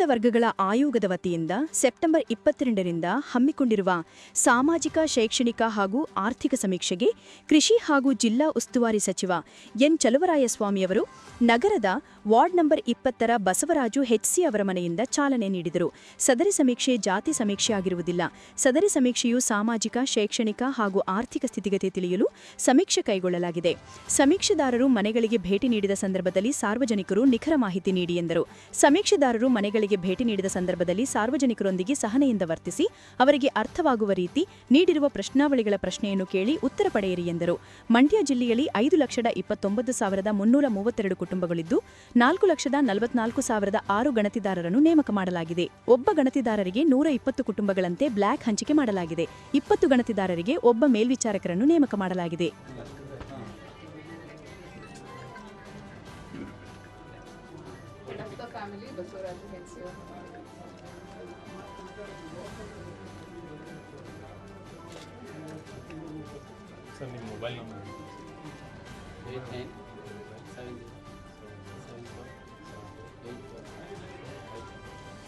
ಹಿಂದುಳಿದ ವರ್ಗಗಳ ಆಯೋಗದ ವತಿಯಿಂದ ಸೆಪ್ಟೆಂಬರ್ ಇಪ್ಪತ್ತೆರಡರಿಂದ ಹಮ್ಮಿಕೊಂಡಿರುವ ಸಾಮಾಜಿಕ, ಶೈಕ್ಷಣಿಕ ಹಾಗೂ ಆರ್ಥಿಕ ಸಮೀಕ್ಷೆಗೆ ಕೃಷಿ ಹಾಗೂ ಜಿಲ್ಲಾ ಉಸ್ತುವಾರಿ ಸಚಿವ ಎನ್ ಚಲುವರಾಯಸ್ವಾಮಿಯವರು ನಗರದ ವಾರ್ಡ್ ನಂಬರ್ ಇಪ್ಪತ್ತರ ಬಸವರಾಜು ಹೆಚ್ಸಿ ಅವರ ಮನೆಯಿಂದ ಚಾಲನೆ ನೀಡಿದರು. ಸದರಿ ಸಮೀಕ್ಷೆ ಜಾತಿ ಸಮೀಕ್ಷೆಯಾಗಿರುವುದಿಲ್ಲ ಸದರಿ ಸಮೀಕ್ಷೆಯು ಸಾಮಾಜಿಕ, ಶೈಕ್ಷಣಿಕ ಹಾಗೂ ಆರ್ಥಿಕ ಸ್ಥಿತಿಗತಿ ತಿಳಿಯಲು ಸಮೀಕ್ಷೆ ಕೈಗೊಳ್ಳಲಾಗಿದೆ. ಸಮೀಕ್ಷೆದಾರರು ಮನೆಗಳಿಗೆ ಭೇಟಿ ನೀಡಿದ ಸಂದರ್ಭದಲ್ಲಿ ಸಾರ್ವಜನಿಕರು ನಿಖರ ಮಾಹಿತಿ ನೀಡಿ ಎಂದರು. ಸಮೀಕ್ಷೆದಾರರು ಮನೆಗಳಿಗೆ ಭೇಟಿ ನೀಡಿದ ಸಂದರ್ಭದಲ್ಲಿ ಸಾರ್ವಜನಿಕರೊಂದಿಗೆ ಸಹನೆಯಿಂದ ವರ್ತಿಸಿ ಅವರಿಗೆ ಅರ್ಥವಾಗುವ ರೀತಿ ನೀಡಿರುವ ಪ್ರಶ್ನಾವಳಿಗಳ ಪ್ರಶ್ನೆಯನ್ನು ಕೇಳಿ ಉತ್ತರ ಪಡೆಯಿರಿ ಎಂದರು. ಮಂಡ್ಯ ಜಿಲ್ಲೆಯಲ್ಲಿ ಐದು ಲಕ್ಷದ ಇಪ್ಪತ್ತೊಂಬತ್ತು ಸಾವಿರದ ಮುನ್ನೂರ ಮೂವತ್ತೆರಡು ಕುಟುಂಬಗಳಿದ್ದು, ನಾಲ್ಕು ಲಕ್ಷದ ನಲವತ್ನಾಲ್ಕು ಸಾವಿರದ ಆರು ಗಣತಿದಾರರನ್ನು ನೇಮಕ ಮಾಡಲಾಗಿದೆ. ಒಬ್ಬ ಗಣತಿದಾರರಿಗೆ ನೂರ ಇಪ್ಪತ್ತು ಕುಟುಂಬಗಳಂತೆ ಬ್ಲ್ಯಾಕ್ ಹಂಚಿಕೆ ಮಾಡಲಾಗಿದೆ. ಇಪ್ಪತ್ತು ಗಣತಿದಾರರಿಗೆ ಒಬ್ಬ ಮೇಲ್ವಿಚಾರಕರನ್ನು ನೇಮಕ ಮಾಡಲಾಗಿದೆ. of the family, Basuraju Hensiva. Sir ನಿಮ್ಮ mobile number eight nine seven seven four eight four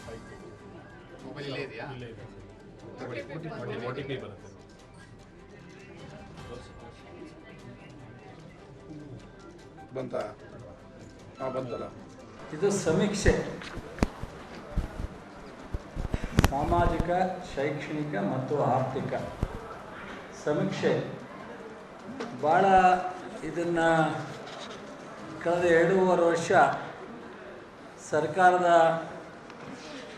five mobile ಇಲ್ಲೇ ಇದೆಯಾ ಇಲ್ಲೇ ಇದೆ ಓ ಟಿ ಪಿ ಬರುತ್ತೆ ಬಂತ ಹಾಂ ಬಂತಲ್ಲ ಇದು ಸಮೀಕ್ಷೆ. ಸಾಮಾಜಿಕ ಶೈಕ್ಷಣಿಕ ಮತ್ತು ಆರ್ಥಿಕ. ಸಮೀಕ್ಷೆ. ಭಾಳ ಇದನ್ನು ಕಳೆದ ಎರಡೂವರೆ ವರ್ಷ ಸರ್ಕಾರದ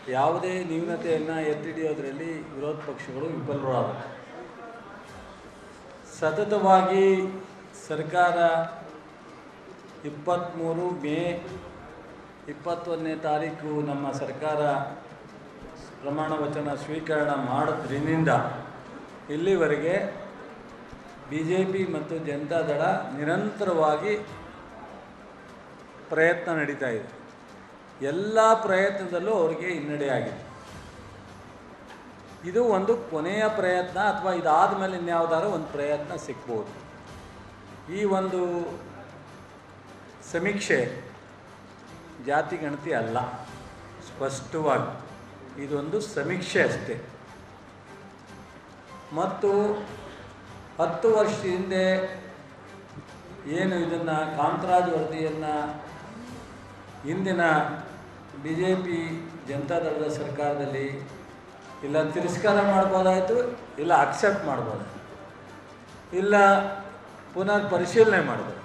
ಯಾವುದೇ ನ್ಯೂನತೆಯನ್ನು ಎತ್ತಿಡಿಯೋದರಲ್ಲಿ ವಿರೋಧ ಪಕ್ಷಗಳು ವಿಫಲರಾದ ಸತತವಾಗಿ ಸರ್ಕಾರ ಇಪ್ಪತ್ತ್ಮೂರು ಮೇ ಇಪ್ಪತ್ತೊಂದನೇ ತಾರೀಕು ನಮ್ಮ ಸರ್ಕಾರ ಪ್ರಮಾಣ ವಚನ ಸ್ವೀಕರಣ ಮಾಡೋದ್ರಿಂದ ಇಲ್ಲಿವರೆಗೆ ಬಿ ಜೆ ಪಿ ಮತ್ತು ಜನತಾದಳ ನಿರಂತರವಾಗಿ ಪ್ರಯತ್ನ ನಡೀತಾ ಇದೆ. ಎಲ್ಲ ಪ್ರಯತ್ನದಲ್ಲೂ ಅವರಿಗೆ ಹಿನ್ನಡೆಯಾಗಿದೆ ಇದು ಒಂದು ಕೊನೆಯ ಪ್ರಯತ್ನ ಅಥವಾ ಇದಾದ ಮೇಲೆ ಇನ್ಯಾವುದಾದ್ರೂ ಒಂದು ಪ್ರಯತ್ನ ಸಿಗ್ಬೋದು. ಈ ಒಂದು ಸಮೀಕ್ಷೆ ಜಾತಿ ಗಣತಿ ಅಲ್ಲ, ಸ್ಪಷ್ಟವಾಗಿ. ಇದೊಂದು ಸಮೀಕ್ಷೆ ಅಷ್ಟೇ. ಮತ್ತು ಹತ್ತು ವರ್ಷ ಹಿಂದೆ ಏನು ಇದನ್ನು ಕಾಂತರಾಜ್ ವರದಿಯನ್ನು ಇಂದಿನ ಬಿ ಜೆ ಪಿ ಜನತಾದಳದ ಸರ್ಕಾರದಲ್ಲಿ ಇಲ್ಲ ತಿರಸ್ಕಾರ ಮಾಡ್ಬೋದಾಯಿತು, ಇಲ್ಲ ಅಕ್ಸೆಪ್ಟ್ ಮಾಡ್ಬೋದಾಯಿತು, ಇಲ್ಲ ಪುನರ್ ಪರಿಶೀಲನೆ ಮಾಡ್ಬೋದು.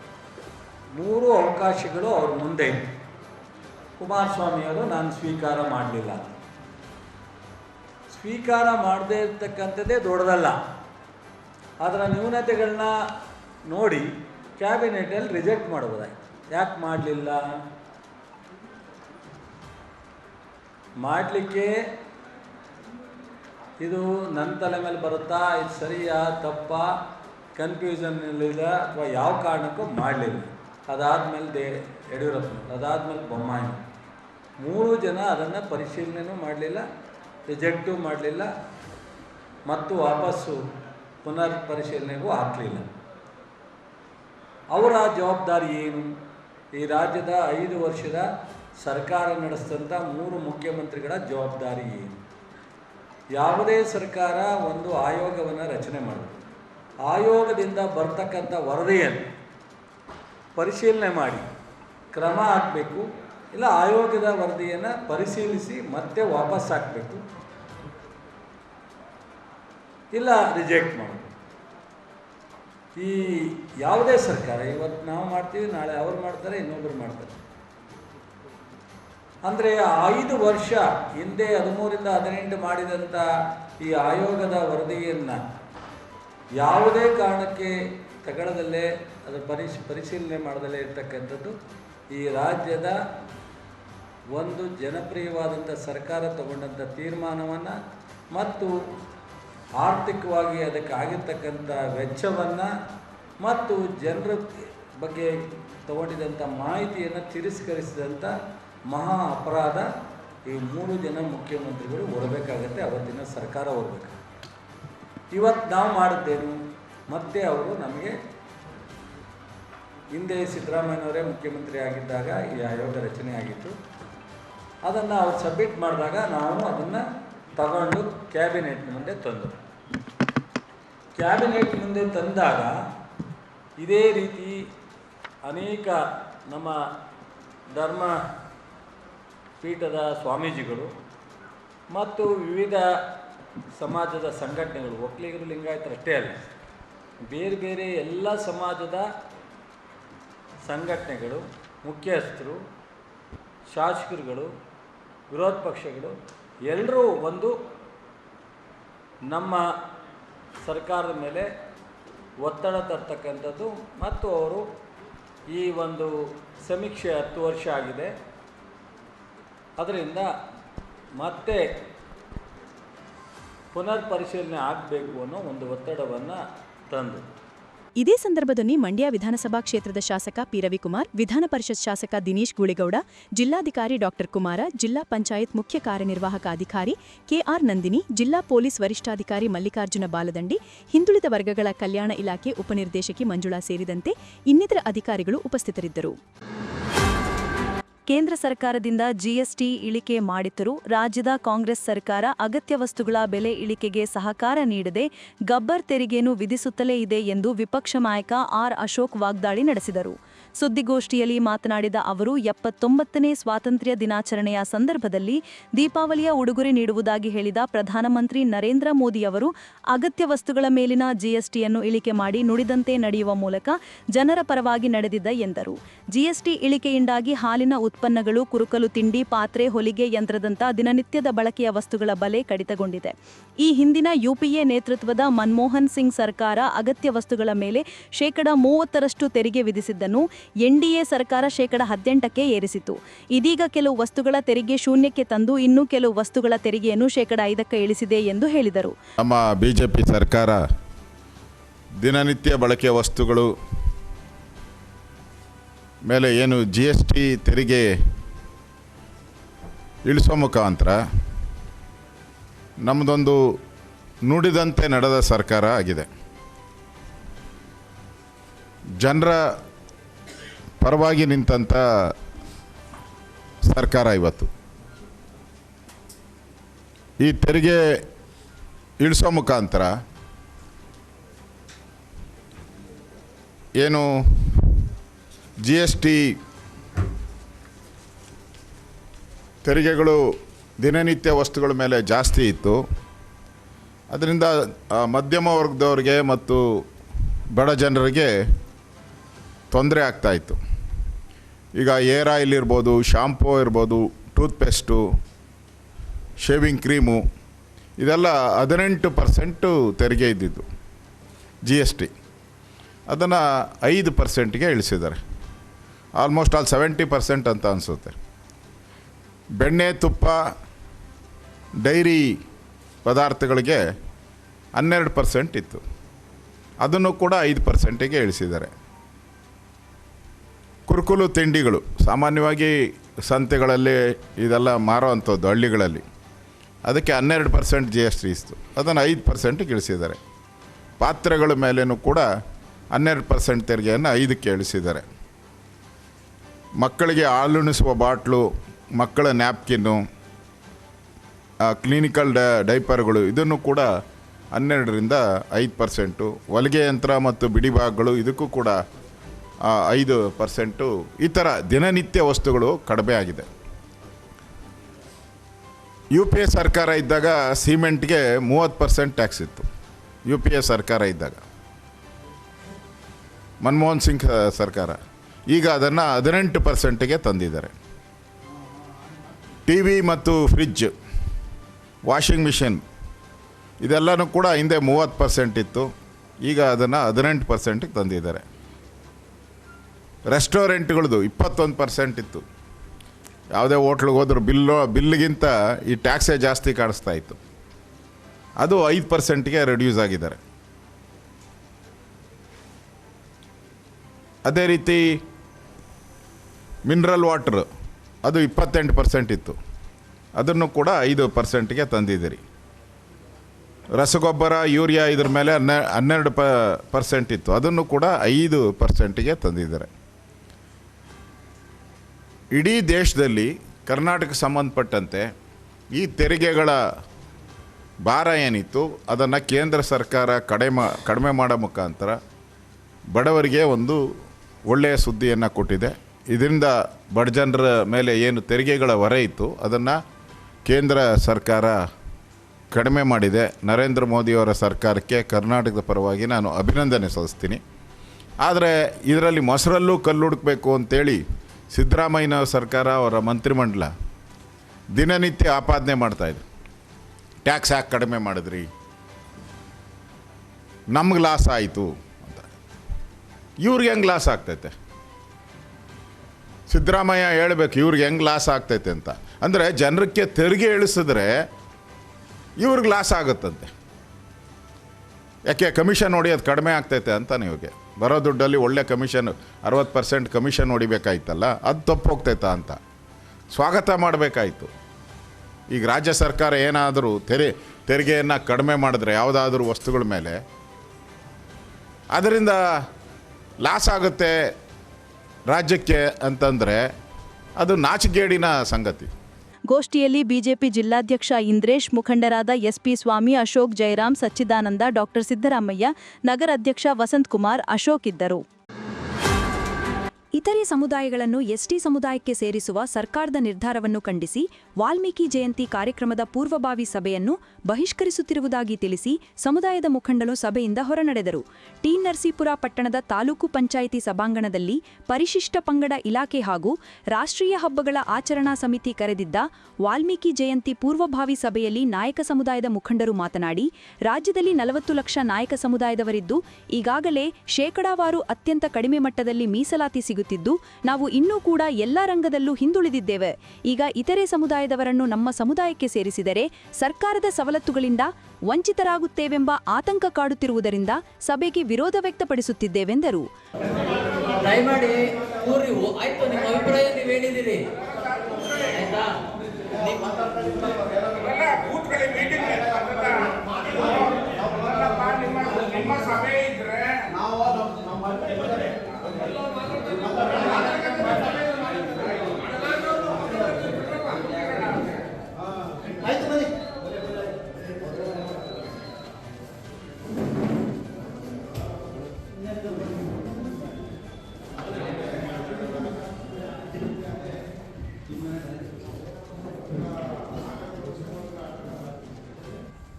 ಮೂರು ಅವಕಾಶಗಳು ಅವ್ರ ಮುಂದೆ ಇತ್ತು ಕುಮಾರಸ್ವಾಮಿಯವರು ನಾನು ಸ್ವೀಕಾರ ಮಾಡಲಿಲ್ಲ ಸ್ವೀಕಾರ ಮಾಡದೇ ಇರ್ತಕ್ಕಂಥದ್ದೇ ದೊಡ್ಡದಲ್ಲ. ಅದರ ನ್ಯೂನತೆಗಳನ್ನ ನೋಡಿ ಕ್ಯಾಬಿನೆಟಲ್ಲಿ ರಿಜೆಕ್ಟ್ ಮಾಡ್ಬೋದಾಯ್ತು ಯಾಕೆ ಮಾಡಲಿಲ್ಲ? ಮಾಡಲಿಕ್ಕೆ ಇದು ನನ್ನ ತಲೆ ಮೇಲೆ ಬರುತ್ತಾ? ಇದು ಸರಿಯಾ? ತಪ್ಪಾ? ಕನ್ಫ್ಯೂಷನ್ನಲ್ಲಿದೆ ಅಥವಾ ಯಾವ ಕಾರಣಕ್ಕೂ ಮಾಡಲಿಲ್ಲ. ಅದಾದಮೇಲೆ ದೇ, ಯಡಿಯೂರಪ್ಪ, ಅದಾದಮೇಲೆ ಬೊಮ್ಮಾಯಿ. ಮೂರು ಜನ ಅದನ್ನು ಪರಿಶೀಲನೆಯೂ ಮಾಡಲಿಲ್ಲ, ರಿಜೆಕ್ಟು ಮಾಡಲಿಲ್ಲ. ಮತ್ತು ವಾಪಸ್ಸು ಪುನರ್ ಪರಿಶೀಲನೆಗೂ ಹಾಕಲಿಲ್ಲ. ಅವರ ಜವಾಬ್ದಾರಿ ಏನು? ಈ ರಾಜ್ಯದ ಐದು ವರ್ಷದ ಸರ್ಕಾರ ನಡೆಸಿದಂಥ ಮೂರು ಮುಖ್ಯಮಂತ್ರಿಗಳ ಜವಾಬ್ದಾರಿ ಏನು? ಯಾವುದೇ ಸರ್ಕಾರ ಒಂದು ಆಯೋಗವನ್ನು ರಚನೆ ಮಾಡಬೇಕು. ಆಯೋಗದಿಂದ ಬರ್ತಕ್ಕಂಥ ವರದಿಯನ್ನು ಪರಿಶೀಲನೆ ಮಾಡಿ, ಕ್ರಮ ಹಾಕಬೇಕು, ಇಲ್ಲ ಆಯೋಗದ ವರದಿಯನ್ನು ಪರಿಶೀಲಿಸಿ ಮತ್ತೆ ವಾಪಸ್ ಹಾಕಬೇಕು, ಇಲ್ಲ ರಿಜೆಕ್ಟ್ ಮಾಡಬೇಕು ಈ ಯಾವುದೇ ಸರ್ಕಾರ, ಇವತ್ತು ನಾವು ಮಾಡ್ತೀವಿ, ನಾಳೆ ಅವ್ರು ಮಾಡ್ತಾರೆ ಇನ್ನೊಬ್ಬರು ಮಾಡ್ತಾರೆ. ಅಂದರೆ ಐದು ವರ್ಷ ಹಿಂದೆ ಹದಿಮೂರಿಂದ ಹದಿನೆಂಟು ಮಾಡಿದಂಥ ಈ ಆಯೋಗದ ವರದಿಯನ್ನು ಯಾವುದೇ ಕಾರಣಕ್ಕೆ ತಗೊಳ್ಳದಲ್ಲೇ ಅದರ ಪರಿಶ್, ಪರಿಶೀಲನೆ ಮಾಡದಲ್ಲೇ ಇರ್ತಕ್ಕಂಥದ್ದು, ಈ ರಾಜ್ಯದ ಒಂದು ಜನಪ್ರಿಯವಾದಂಥ ಸರ್ಕಾರ ತಗೊಂಡಂಥ ತೀರ್ಮಾನವನ್ನು ಮತ್ತು ಆರ್ಥಿಕವಾಗಿ ಅದಕ್ಕೆ ಆಗಿರ್ತಕ್ಕಂಥ ವೆಚ್ಚವನ್ನು ಮತ್ತು ಜನರ ಬಗ್ಗೆ ತಗೊಂಡಿದ್ದಂಥ ಮಾಹಿತಿಯನ್ನು ತಿರಸ್ಕರಿಸಿದಂಥ ಮಹಾ ಅಪರಾಧ ಈ ಮೂರು ಜನ ಮುಖ್ಯಮಂತ್ರಿಗಳು ಹೊರಬೇಕಾಗತ್ತೆ ಅವತ್ತಿನ ಸರ್ಕಾರ ಹೊರಬೇಕು ಇವತ್ತು ನಾವು ಮಾಡಿದ್ದೇನು? ಮತ್ತೆ ಅವರು ನಮಗೆ ಹಿಂದೆ ಸಿದ್ದರಾಮಯ್ಯನವರೇ ಮುಖ್ಯಮಂತ್ರಿ ಆಗಿದ್ದಾಗ ಈ ಆಯೋಗ ರಚನೆ ಆಗಿತ್ತು. ಅದನ್ನು ಅವ್ರು ಸಬ್ಮಿಟ್ ಮಾಡಿದಾಗ ನಾವು ಅದನ್ನು ತಗೊಂಡು ಕ್ಯಾಬಿನೆಟ್ ಮುಂದೆ ತಂದರು ಕ್ಯಾಬಿನೆಟ್ ಮುಂದೆ ತಂದಾಗ ಇದೇ ರೀತಿ ಅನೇಕ ನಮ್ಮ ಧರ್ಮ ಪೀಠದ ಸ್ವಾಮೀಜಿಗಳು ಮತ್ತು ವಿವಿಧ ಸಮಾಜದ ಸಂಘಟನೆಗಳು, ಒಕ್ಕಲಿಗರು, ಲಿಂಗಾಯತರು ಅಷ್ಟೇ ಅಲ್ಲ, ಬೇರೆ ಬೇರೆ ಎಲ್ಲ ಸಮಾಜದ ಸಂಘಟನೆಗಳು, ಮುಖ್ಯಸ್ಥರು, ಶಾಸಕರುಗಳು, ವಿರೋಧ ಪಕ್ಷಗಳು ಎಲ್ಲರೂ ಒಂದು ನಮ್ಮ ಸರ್ಕಾರದ ಮೇಲೆ ಒತ್ತಡ ತರ್ತಕ್ಕಂಥದ್ದು ಮತ್ತು ಅವರು ಈ ಒಂದು ಸಮೀಕ್ಷೆ ಹತ್ತು ವರ್ಷ ಆಗಿದೆ. ಅದರಿಂದ ಮತ್ತೆ ಪುನರ್ ಪರಿಶೀಲನೆ ಆಗಬೇಕು ಅನ್ನೋ ಒಂದು ಒತ್ತಡವನ್ನು ತಂದು. ಇದೇ ಸಂದರ್ಭದಲ್ಲಿ ಮಂಡ್ಯ ವಿಧಾನಸಭಾ ಕ್ಷೇತ್ರದ ಶಾಸಕ ಪಿ. ರವಿಕುಮಾರ್, ವಿಧಾನ ಪರಿಷತ್ ಶಾಸಕ ದಿನೇಶ್ ಗೂಳಿಗೌಡ, ಜಿಲ್ಲಾಧಿಕಾರಿ ಡಾಕ್ಟರ್ ಕುಮಾರ, ಜಿಲ್ಲಾ ಪಂಚಾಯತ್ ಮುಖ್ಯ ಕಾರ್ಯನಿರ್ವಾಹಕ ಅಧಿಕಾರಿ ಕೆಆರ್ ನಂದಿನಿ, ಜಿಲ್ಲಾ ಪೊಲೀಸ್ ವರಿಷ್ಠಾಧಿಕಾರಿ ಮಲ್ಲಿಕಾರ್ಜುನ ಬಾಲದಂಡಿ, ಹಿಂದುಳಿದ ವರ್ಗಗಳ ಕಲ್ಯಾಣ ಇಲಾಖೆ ಉಪನಿರ್ದೇಶಕಿ ಮಂಜುಳಾ ಸೇರಿದಂತೆ ಇನ್ನಿತರ ಅಧಿಕಾರಿಗಳು ಉಪಸ್ಥಿತರಿದ್ದರು. ಕೇಂದ್ರ ಸರ್ಕಾರದಿಂದ ಜಿಎಸ್ಟಿ ಇಳಿಕೆ ಮಾಡಿದ್ದರೂ ರಾಜ್ಯದ ಕಾಂಗ್ರೆಸ್ ಸರ್ಕಾರ ಅಗತ್ಯ ವಸ್ತುಗಳ ಬೆಲೆ ಇಳಿಕೆಗೆ ಸಹಕಾರ ನೀಡದೆ ಗಬ್ಬರ್ ತೆರಿಗೆಯನ್ನು ವಿಧಿಸುತ್ತಲೇ ಇದೆ ಎಂದು ವಿಪಕ್ಷ ನಾಯಕ ಆರ್ ಅಶೋಕ್ ವಾಗ್ದಾಳಿ ನಡೆಸಿದರು. ಸುದ್ದಿಗೋಷ್ಠಿಯಲ್ಲಿ ಮಾತನಾಡಿದ ಅವರು, ಎಪ್ಪತ್ತೊಂಬತ್ತನೇ ಸ್ವಾತಂತ್ರ್ಯ ದಿನಾಚರಣೆಯ ಸಂದರ್ಭದಲ್ಲಿ ದೀಪಾವಳಿಯ ಉಡುಗೊರೆ ನೀಡುವುದಾಗಿ ಹೇಳಿದ ಪ್ರಧಾನಮಂತ್ರಿ ನರೇಂದ್ರ ಮೋದಿ ಅವರು, ಅಗತ್ಯ ವಸ್ತುಗಳ ಮೇಲಿನ ಜಿಎಸ್ಟಿಯನ್ನು ಇಳಿಕೆ ಮಾಡಿ ನುಡಿದಂತೆ ನಡೆಯುವ ಮೂಲಕ ಜನರ ಪರವಾಗಿ ನಡೆದಿದ್ದ ಎಂದರು. ಜಿಎಸ್ಟಿ ಇಳಿಕೆಯಿಂದಾಗಿ ಹಾಲಿನ ಉತ್ಪನ್ನಗಳು ಕುರುಕಲು ತಿಂಡಿ, ಪಾತ್ರೆ, ಹೊಲಿಗೆ ಯಂತ್ರದಂಥ ದಿನನಿತ್ಯದ ಬಳಕೆಯ ವಸ್ತುಗಳ ಬಲೆ ಕಡಿತಗೊಂಡಿದೆ. ಈ ಹಿಂದಿನ ಯುಪಿಎ ನೇತೃತ್ವದ ಮನಮೋಹನ್ ಸಿಂಗ್ ಸರ್ಕಾರ ಅಗತ್ಯ ವಸ್ತುಗಳ ಮೇಲೆ ಶೇಕಡಾ ಮೂವತ್ತರಷ್ಟು ತೆರಿಗೆ ವಿಧಿಸಿದ್ದನ್ನು ಎನ್ಡಿಎ ಸರ್ಕಾರ ಶೇಕಡ ಹದಿನೆಂಟಕ್ಕೆ ಏರಿಸಿತು. ಇದೀಗ ಕೆಲವು ವಸ್ತುಗಳ ತೆರಿಗೆ ಶೂನ್ಯಕ್ಕೆ ತಂದು ಇನ್ನೂ ಕೆಲವು ವಸ್ತುಗಳ ತೆರಿಗೆಯನ್ನು ಶೇಕಡ ಐದಕ್ಕೆ ಇಳಿಸಿದೆ ಎಂದು ಹೇಳಿದರು. ನಮ್ಮ ಬಿಜೆಪಿ ಸರ್ಕಾರ ದಿನನಿತ್ಯ ಬಳಕೆ ವಸ್ತುಗಳು ಮೇಲೆ ಏನು ಜಿ ಎಸ್ ಟಿ ತೆರಿಗೆ ಇಳಿಸೋ ಮುಖಾಂತರ ನಮ್ಮದೊಂದು ನುಡಿದಂತೆ ನಡೆದ ಸರ್ಕಾರ ಆಗಿದೆ. ಜನರ ಪರವಾಗಿ ನಿಂತಂಥ ಸರ್ಕಾರ ಇವತ್ತು. ಈ ತೆರಿಗೆ ಇಳಿಸೋ ಮುಖಾಂತರ ಏನು ಜಿ ಎಸ್ ಟಿ ತೆರಿಗೆಗಳು ದಿನನಿತ್ಯ ವಸ್ತುಗಳ ಮೇಲೆ ಜಾಸ್ತಿ ಇತ್ತು. ಅದರಿಂದ ಮಧ್ಯಮ ವರ್ಗದವ್ರಿಗೆ ಮತ್ತು ಬಡ ಜನರಿಗೆ ತೊಂದರೆ ಆಗ್ತಾಯಿತ್ತು ಈಗ ಏರ್ ಆಯಿಲ್ ಇರ್ಬೋದು, ಶಾಂಪೂ ಇರ್ಬೋದು, ಟೂತ್ಪೇಸ್ಟು, ಶೇವಿಂಗ್ ಕ್ರೀಮು, ಇದೆಲ್ಲ ಹದಿನೆಂಟು ಪರ್ಸೆಂಟು ತೆರಿಗೆ ಇದ್ದಿದ್ದು ಜಿ ಎಸ್ ಟಿ ಅದನ್ನು ಐದು ಪರ್ಸೆಂಟ್ಗೆ ಇಳಿಸಿದ್ದಾರೆ. ಆಲ್ಮೋಸ್ಟ್ ಆಲ್ ಸೆವೆಂಟಿ ಪರ್ಸೆಂಟ್ ಅಂತ ಅನಿಸುತ್ತೆ. ಬೆಣ್ಣೆ, ತುಪ್ಪ, ಡೈರಿ ಪದಾರ್ಥಗಳಿಗೆ ಹನ್ನೆರಡು ಪರ್ಸೆಂಟ್ ಇತ್ತು. ಅದನ್ನು ಕೂಡ ಐದು ಪರ್ಸೆಂಟಿಗೆ ಇಳಿಸಿದ್ದಾರೆ. ಕುರುಕುಲು ತಿಂಡಿಗಳು, ಸಾಮಾನ್ಯವಾಗಿ ಸಂತೆಗಳಲ್ಲಿ ಇದೆಲ್ಲ ಮಾರೋ ಅಂಥದ್ದು ಹಳ್ಳಿಗಳಲ್ಲಿ. ಅದಕ್ಕೆ ಹನ್ನೆರಡು ಪರ್ಸೆಂಟ್ ಜಿ ಎಸ್ ಟಿ ಇತ್ತು ಅದನ್ನು ಐದು ಪರ್ಸೆಂಟ್ ಇಳಿಸಿದ್ದಾರೆ ಪಾತ್ರೆಗಳ ಮೇಲೇನೂ ಕೂಡ ಹನ್ನೆರಡು ಪರ್ಸೆಂಟ್ ತೆರಿಗೆಯನ್ನು ಐದಕ್ಕೆ ಇಳಿಸಿದ್ದಾರೆ. ಮಕ್ಕಳಿಗೆ ಹಾಲುಣಿಸುವ ಬಾಟ್ಲು, ಮಕ್ಕಳ ನ್ಯಾಪ್ಕಿನ್ನು ಕ್ಲಿನಿಕಲ್ ಡ, ಡೈಪರ್ಗಳು, ಇದನ್ನು ಕೂಡ ಹನ್ನೆರಡರಿಂದ ಐದು ಪರ್ಸೆಂಟು. ಹೊಲಿಗೆ ಯಂತ್ರ ಮತ್ತು ಬಿಡಿಭಾಗಗಳು ಇದಕ್ಕೂ ಕೂಡ ಐದು ಪರ್ಸೆಂಟು ಈ ಥರ ದಿನನಿತ್ಯ ವಸ್ತುಗಳು ಕಡಿಮೆ ಆಗಿದೆ. ಯು ಪಿ ಎ ಸರ್ಕಾರ ಇದ್ದಾಗ ಸಿಮೆಂಟ್ಗೆ ಮೂವತ್ತು ಪರ್ಸೆಂಟ್ ಟ್ಯಾಕ್ಸ್ ಇತ್ತು. ಯು ಪಿ ಎ ಸರ್ಕಾರ ಇದ್ದಾಗ. ಮನಮೋಹನ್ ಸಿಂಗ್ ಸರ್ಕಾರ ಈಗ ಅದನ್ನು ಹದಿನೆಂಟು ಪರ್ಸೆಂಟಿಗೆ ತಂದಿದ್ದಾರೆ. ಟಿ ವಿ ಮತ್ತು ಫ್ರಿಜ್ ವಾಷಿಂಗ್ ಮಿಷಿನ್ ಇದೆಲ್ಲನೂ ಕೂಡ ಹಿಂದೆ ಮೂವತ್ತು ಪರ್ಸೆಂಟ್ ಇತ್ತು. ಈಗ ಅದನ್ನು ಹದಿನೆಂಟು ಪರ್ಸೆಂಟಿಗೆ ತಂದಿದ್ದಾರೆ. ರೆಸ್ಟೋರೆಂಟ್ಗಳದ್ದು ಇಪ್ಪತ್ತೊಂದು ಪರ್ಸೆಂಟ್ ಇತ್ತು. ಯಾವುದೇ ಹೋಟ್ಲಿಗೆ ಹೋದ್ರೂ ಬಿಲ್ಲು, ಬಿಲ್ಗಿಂತ ಈ ಟ್ಯಾಕ್ಸೇ ಜಾಸ್ತಿ ಕಾಣಿಸ್ತಾ ಇತ್ತು. ಅದು ಐದು ಪರ್ಸೆಂಟ್ಗೆ ರೆಡ್ಯೂಸ್ ಆಗಿದ್ದಾರೆ. ಅದೇ ರೀತಿ ಮಿನರಲ್ ವಾಟರ್ ಅದು ಇಪ್ಪತ್ತೆಂಟು ಪರ್ಸೆಂಟ್ ಇತ್ತು. ಅದನ್ನು ಕೂಡ ಐದು ಪರ್ಸೆಂಟ್ಗೆ ತಂದಿದ್ದೀರಿ. ರಸಗೊಬ್ಬರ, ಯೂರಿಯಾ ಇದ್ರ ಮೇಲೆ ಹನ್ನೆ, ಹನ್ನೆರಡು ಪ, ಪರ್ಸೆಂಟ್ ಇತ್ತು. ಅದನ್ನು ಕೂಡ ಐದು ಪರ್ಸೆಂಟಿಗೆ ತಂದಿದ್ದಾರೆ. ಇಡೀ ದೇಶದಲ್ಲಿ ಕರ್ನಾಟಕ ಸಂಬಂಧಪಟ್ಟಂತೆ ಈ ತೆರಿಗೆಗಳ ಭಾರ ಏನಿತ್ತು, ಅದನ್ನು ಕೇಂದ್ರ ಸರ್ಕಾರ ಕಡಿಮೆ ಕಡಿಮೆ ಮಾಡೋ ಮುಖಾಂತರ ಬಡವರಿಗೆ ಒಂದು ಒಳ್ಳೆಯ ಸುದ್ದಿಯನ್ನು ಕೊಟ್ಟಿದೆ. ಇದರಿಂದ ಬಡ ಜನರ ಮೇಲೆ ಏನು ತೆರಿಗೆಗಳ ಹೊರೆ ಇತ್ತು, ಅದನ್ನು ಕೇಂದ್ರ ಸರ್ಕಾರ ಕಡಿಮೆ ಮಾಡಿದೆ. ನರೇಂದ್ರ ಮೋದಿಯವರ ಸರ್ಕಾರಕ್ಕೆ ಕರ್ನಾಟಕದ ಪರವಾಗಿ ನಾನು ಅಭಿನಂದನೆ ಸಲ್ಲಿಸ್ತೀನಿ. ಆದರೆ ಇದರಲ್ಲಿ ಮೊಸರಲ್ಲೂ ಕಲ್ಲು ಹುಡುಕಬೇಕು ಅಂತೇಳಿ ಸಿದ್ದರಾಮಯ್ಯನವರ ಸರ್ಕಾರ ಅವರ ಮಂತ್ರಿಮಂಡಲ ದಿನನಿತ್ಯ ಆಪಾದನೆ ಮಾಡ್ತಾಯಿದ್ರು ಟ್ಯಾಕ್ಸ್ ಯಾಕೆ ಕಡಿಮೆ ಮಾಡಿದ್ರಿ? ನಮ್ಗೆ ಲಾಸ್ ಆಯಿತು ಅಂತ. ಇವ್ರಿಗೆ ಹೆಂಗೆ ಲಾಸ್ ಆಗ್ತೈತೆ? ಸಿದ್ದರಾಮಯ್ಯ ಹೇಳಬೇಕು, ಇವ್ರಿಗೆ ಹೆಂಗೆ ಲಾಸ್ ಆಗ್ತೈತೆ ಅಂತ. ಅಂದರೆ ಜನರಿಗೆ ತೆರಿಗೆ ಇಳಿಸಿದ್ರೆ ಇವ್ರಿಗೆ ಲಾಸ್ ಆಗುತ್ತಂತೆ. ಯಾಕೆ ಕಮಿಷನ್ ಹೊಡಿಯೋದು ಕಡಿಮೆ ಆಗ್ತೈತೆ ಅಂತ ಇವ್ರಿಗೆ. ಬರೋ ದುಡ್ಡಲ್ಲಿ ಒಳ್ಳೆ ಕಮಿಷನ್ ಅರವತ್ತು ಪರ್ಸೆಂಟ್ ಕಮಿಷನ್ ಹೊಡಿಬೇಕಾಯ್ತಲ್ಲ, ಅದು ತಪ್ಪು ಹೋಗ್ತೈತಾ ಅಂತ. ಸ್ವಾಗತ ಮಾಡಬೇಕಾಯಿತು. ಈಗ ರಾಜ್ಯ ಸರ್ಕಾರ ಏನಾದರೂ ತೆರೆ, ತೆರಿಗೆಯನ್ನು ಕಡಿಮೆ ಮಾಡಿದ್ರೆ ಯಾವುದಾದ್ರೂ ವಸ್ತುಗಳ ಮೇಲೆ, ಅದರಿಂದ ಲಾಸ್ ಆಗುತ್ತೆ ರಾಜ್ಯಕ್ಕೆ ಅಂತಂದರೆ ಅದು ನಾಚಿಗೇಡಿನ ಸಂಗತಿ. ಗೋಷ್ಠಿಯಲ್ಲಿ ಬಿಜೆಪಿ ಜಿಲ್ಲಾಧ್ಯಕ್ಷ ಇಂದ್ರೇಶ್, ಮುಖಂಡರಾದ ಎಸ್ಪಿ ಸ್ವಾಮಿ ಅಶೋಕ್, ಜಯರಾಮ್, ಸಚ್ಚಿದಾನಂದ, ಡಾಕ್ಟರ್ ಸಿದ್ದರಾಮಯ್ಯ, ನಗರಾಧ್ಯಕ್ಷ ವಸಂತ್ ಕುಮಾರ್ ಅಶೋಕ್ ಇದ್ದರು. ಇತರೆ ಸಮುದಾಯಗಳನ್ನು ಎಸ್ಟಿ ಸಮುದಾಯಕ್ಕೆ ಸೇರಿಸುವ ಸರ್ಕಾರದ ನಿರ್ಧಾರವನ್ನು ಖಂಡಿಸಿ ವಾಲ್ಮೀಕಿ ಜಯಂತಿ ಕಾರ್ಯಕ್ರಮದ ಪೂರ್ವಭಾವಿ ಸಭೆಯನ್ನು ಬಹಿಷ್ಕರಿಸುತ್ತಿರುವುದಾಗಿ ತಿಳಿಸಿ ಸಮುದಾಯದ ಮುಖಂಡರು ಸಭೆಯಿಂದ ಹೊರನಡೆದರು. ಟಿ ನರಸೀಪುರ ಪಟ್ಟಣದ ತಾಲೂಕು ಪಂಚಾಯಿತಿ ಸಭಾಂಗಣದಲ್ಲಿ ಪರಿಶಿಷ್ಟ ಪಂಗಡ ಇಲಾಖೆ ಹಾಗೂ ರಾಷ್ಟ್ರೀಯ ಹಬ್ಬಗಳ ಆಚರಣಾ ಸಮಿತಿ ಕರೆದಿದ್ದ ವಾಲ್ಮೀಕಿ ಜಯಂತಿ ಪೂರ್ವಭಾವಿ ಸಭೆಯಲ್ಲಿ ನಾಯಕ ಸಮುದಾಯದ ಮುಖಂಡರು ಮಾತನಾಡಿ, ರಾಜ್ಯದಲ್ಲಿ ನಲವತ್ತು ಲಕ್ಷ ನಾಯಕ ಸಮುದಾಯದವರಿದ್ದು, ಈಗಾಗಲೇ ಶೇಕಡಾವಾರು ಅತ್ಯಂತ ಕಡಿಮೆ ಮಟ್ಟದಲ್ಲಿ ಮೀಸಲಾತಿ ಸಿಗುತ್ತಿದ್ದು ನಾವು ಇನ್ನೂ ಕೂಡ ಎಲ್ಲ ರಂಗದಲ್ಲೂ ಹಿಂದುಳಿದಿದ್ದೇವೆ ಈಗ ಇತರೆ ಸಮುದಾಯದವರನ್ನು ನಮ್ಮ ಸಮುದಾಯಕ್ಕೆ ಸೇರಿಸಿದರೆ ಸರ್ಕಾರದ ಸವಲತ್ತುಗಳಿಂದ ವಂಚಿತರಾಗುತ್ತೇವೆಂಬ ಆತಂಕ ಕಾಡುತ್ತಿರುವುದರಿಂದ ಸಭೆಗೆ ವಿರೋಧ ವ್ಯಕ್ತಪಡಿಸುತ್ತಿದ್ದೇವೆಂದರು ದಯಮಾಡಿ ಕೂರಿ ಆಯ್ತು ನಿಮ್ಮ ಅಭಿಪ್ರಾಯ ನೀವು ಹೇಳಿದಿರಿ ಆಯ್ತಾ ನಿಮ್ಮ ನಿಮ್ಮ ಸಭೆ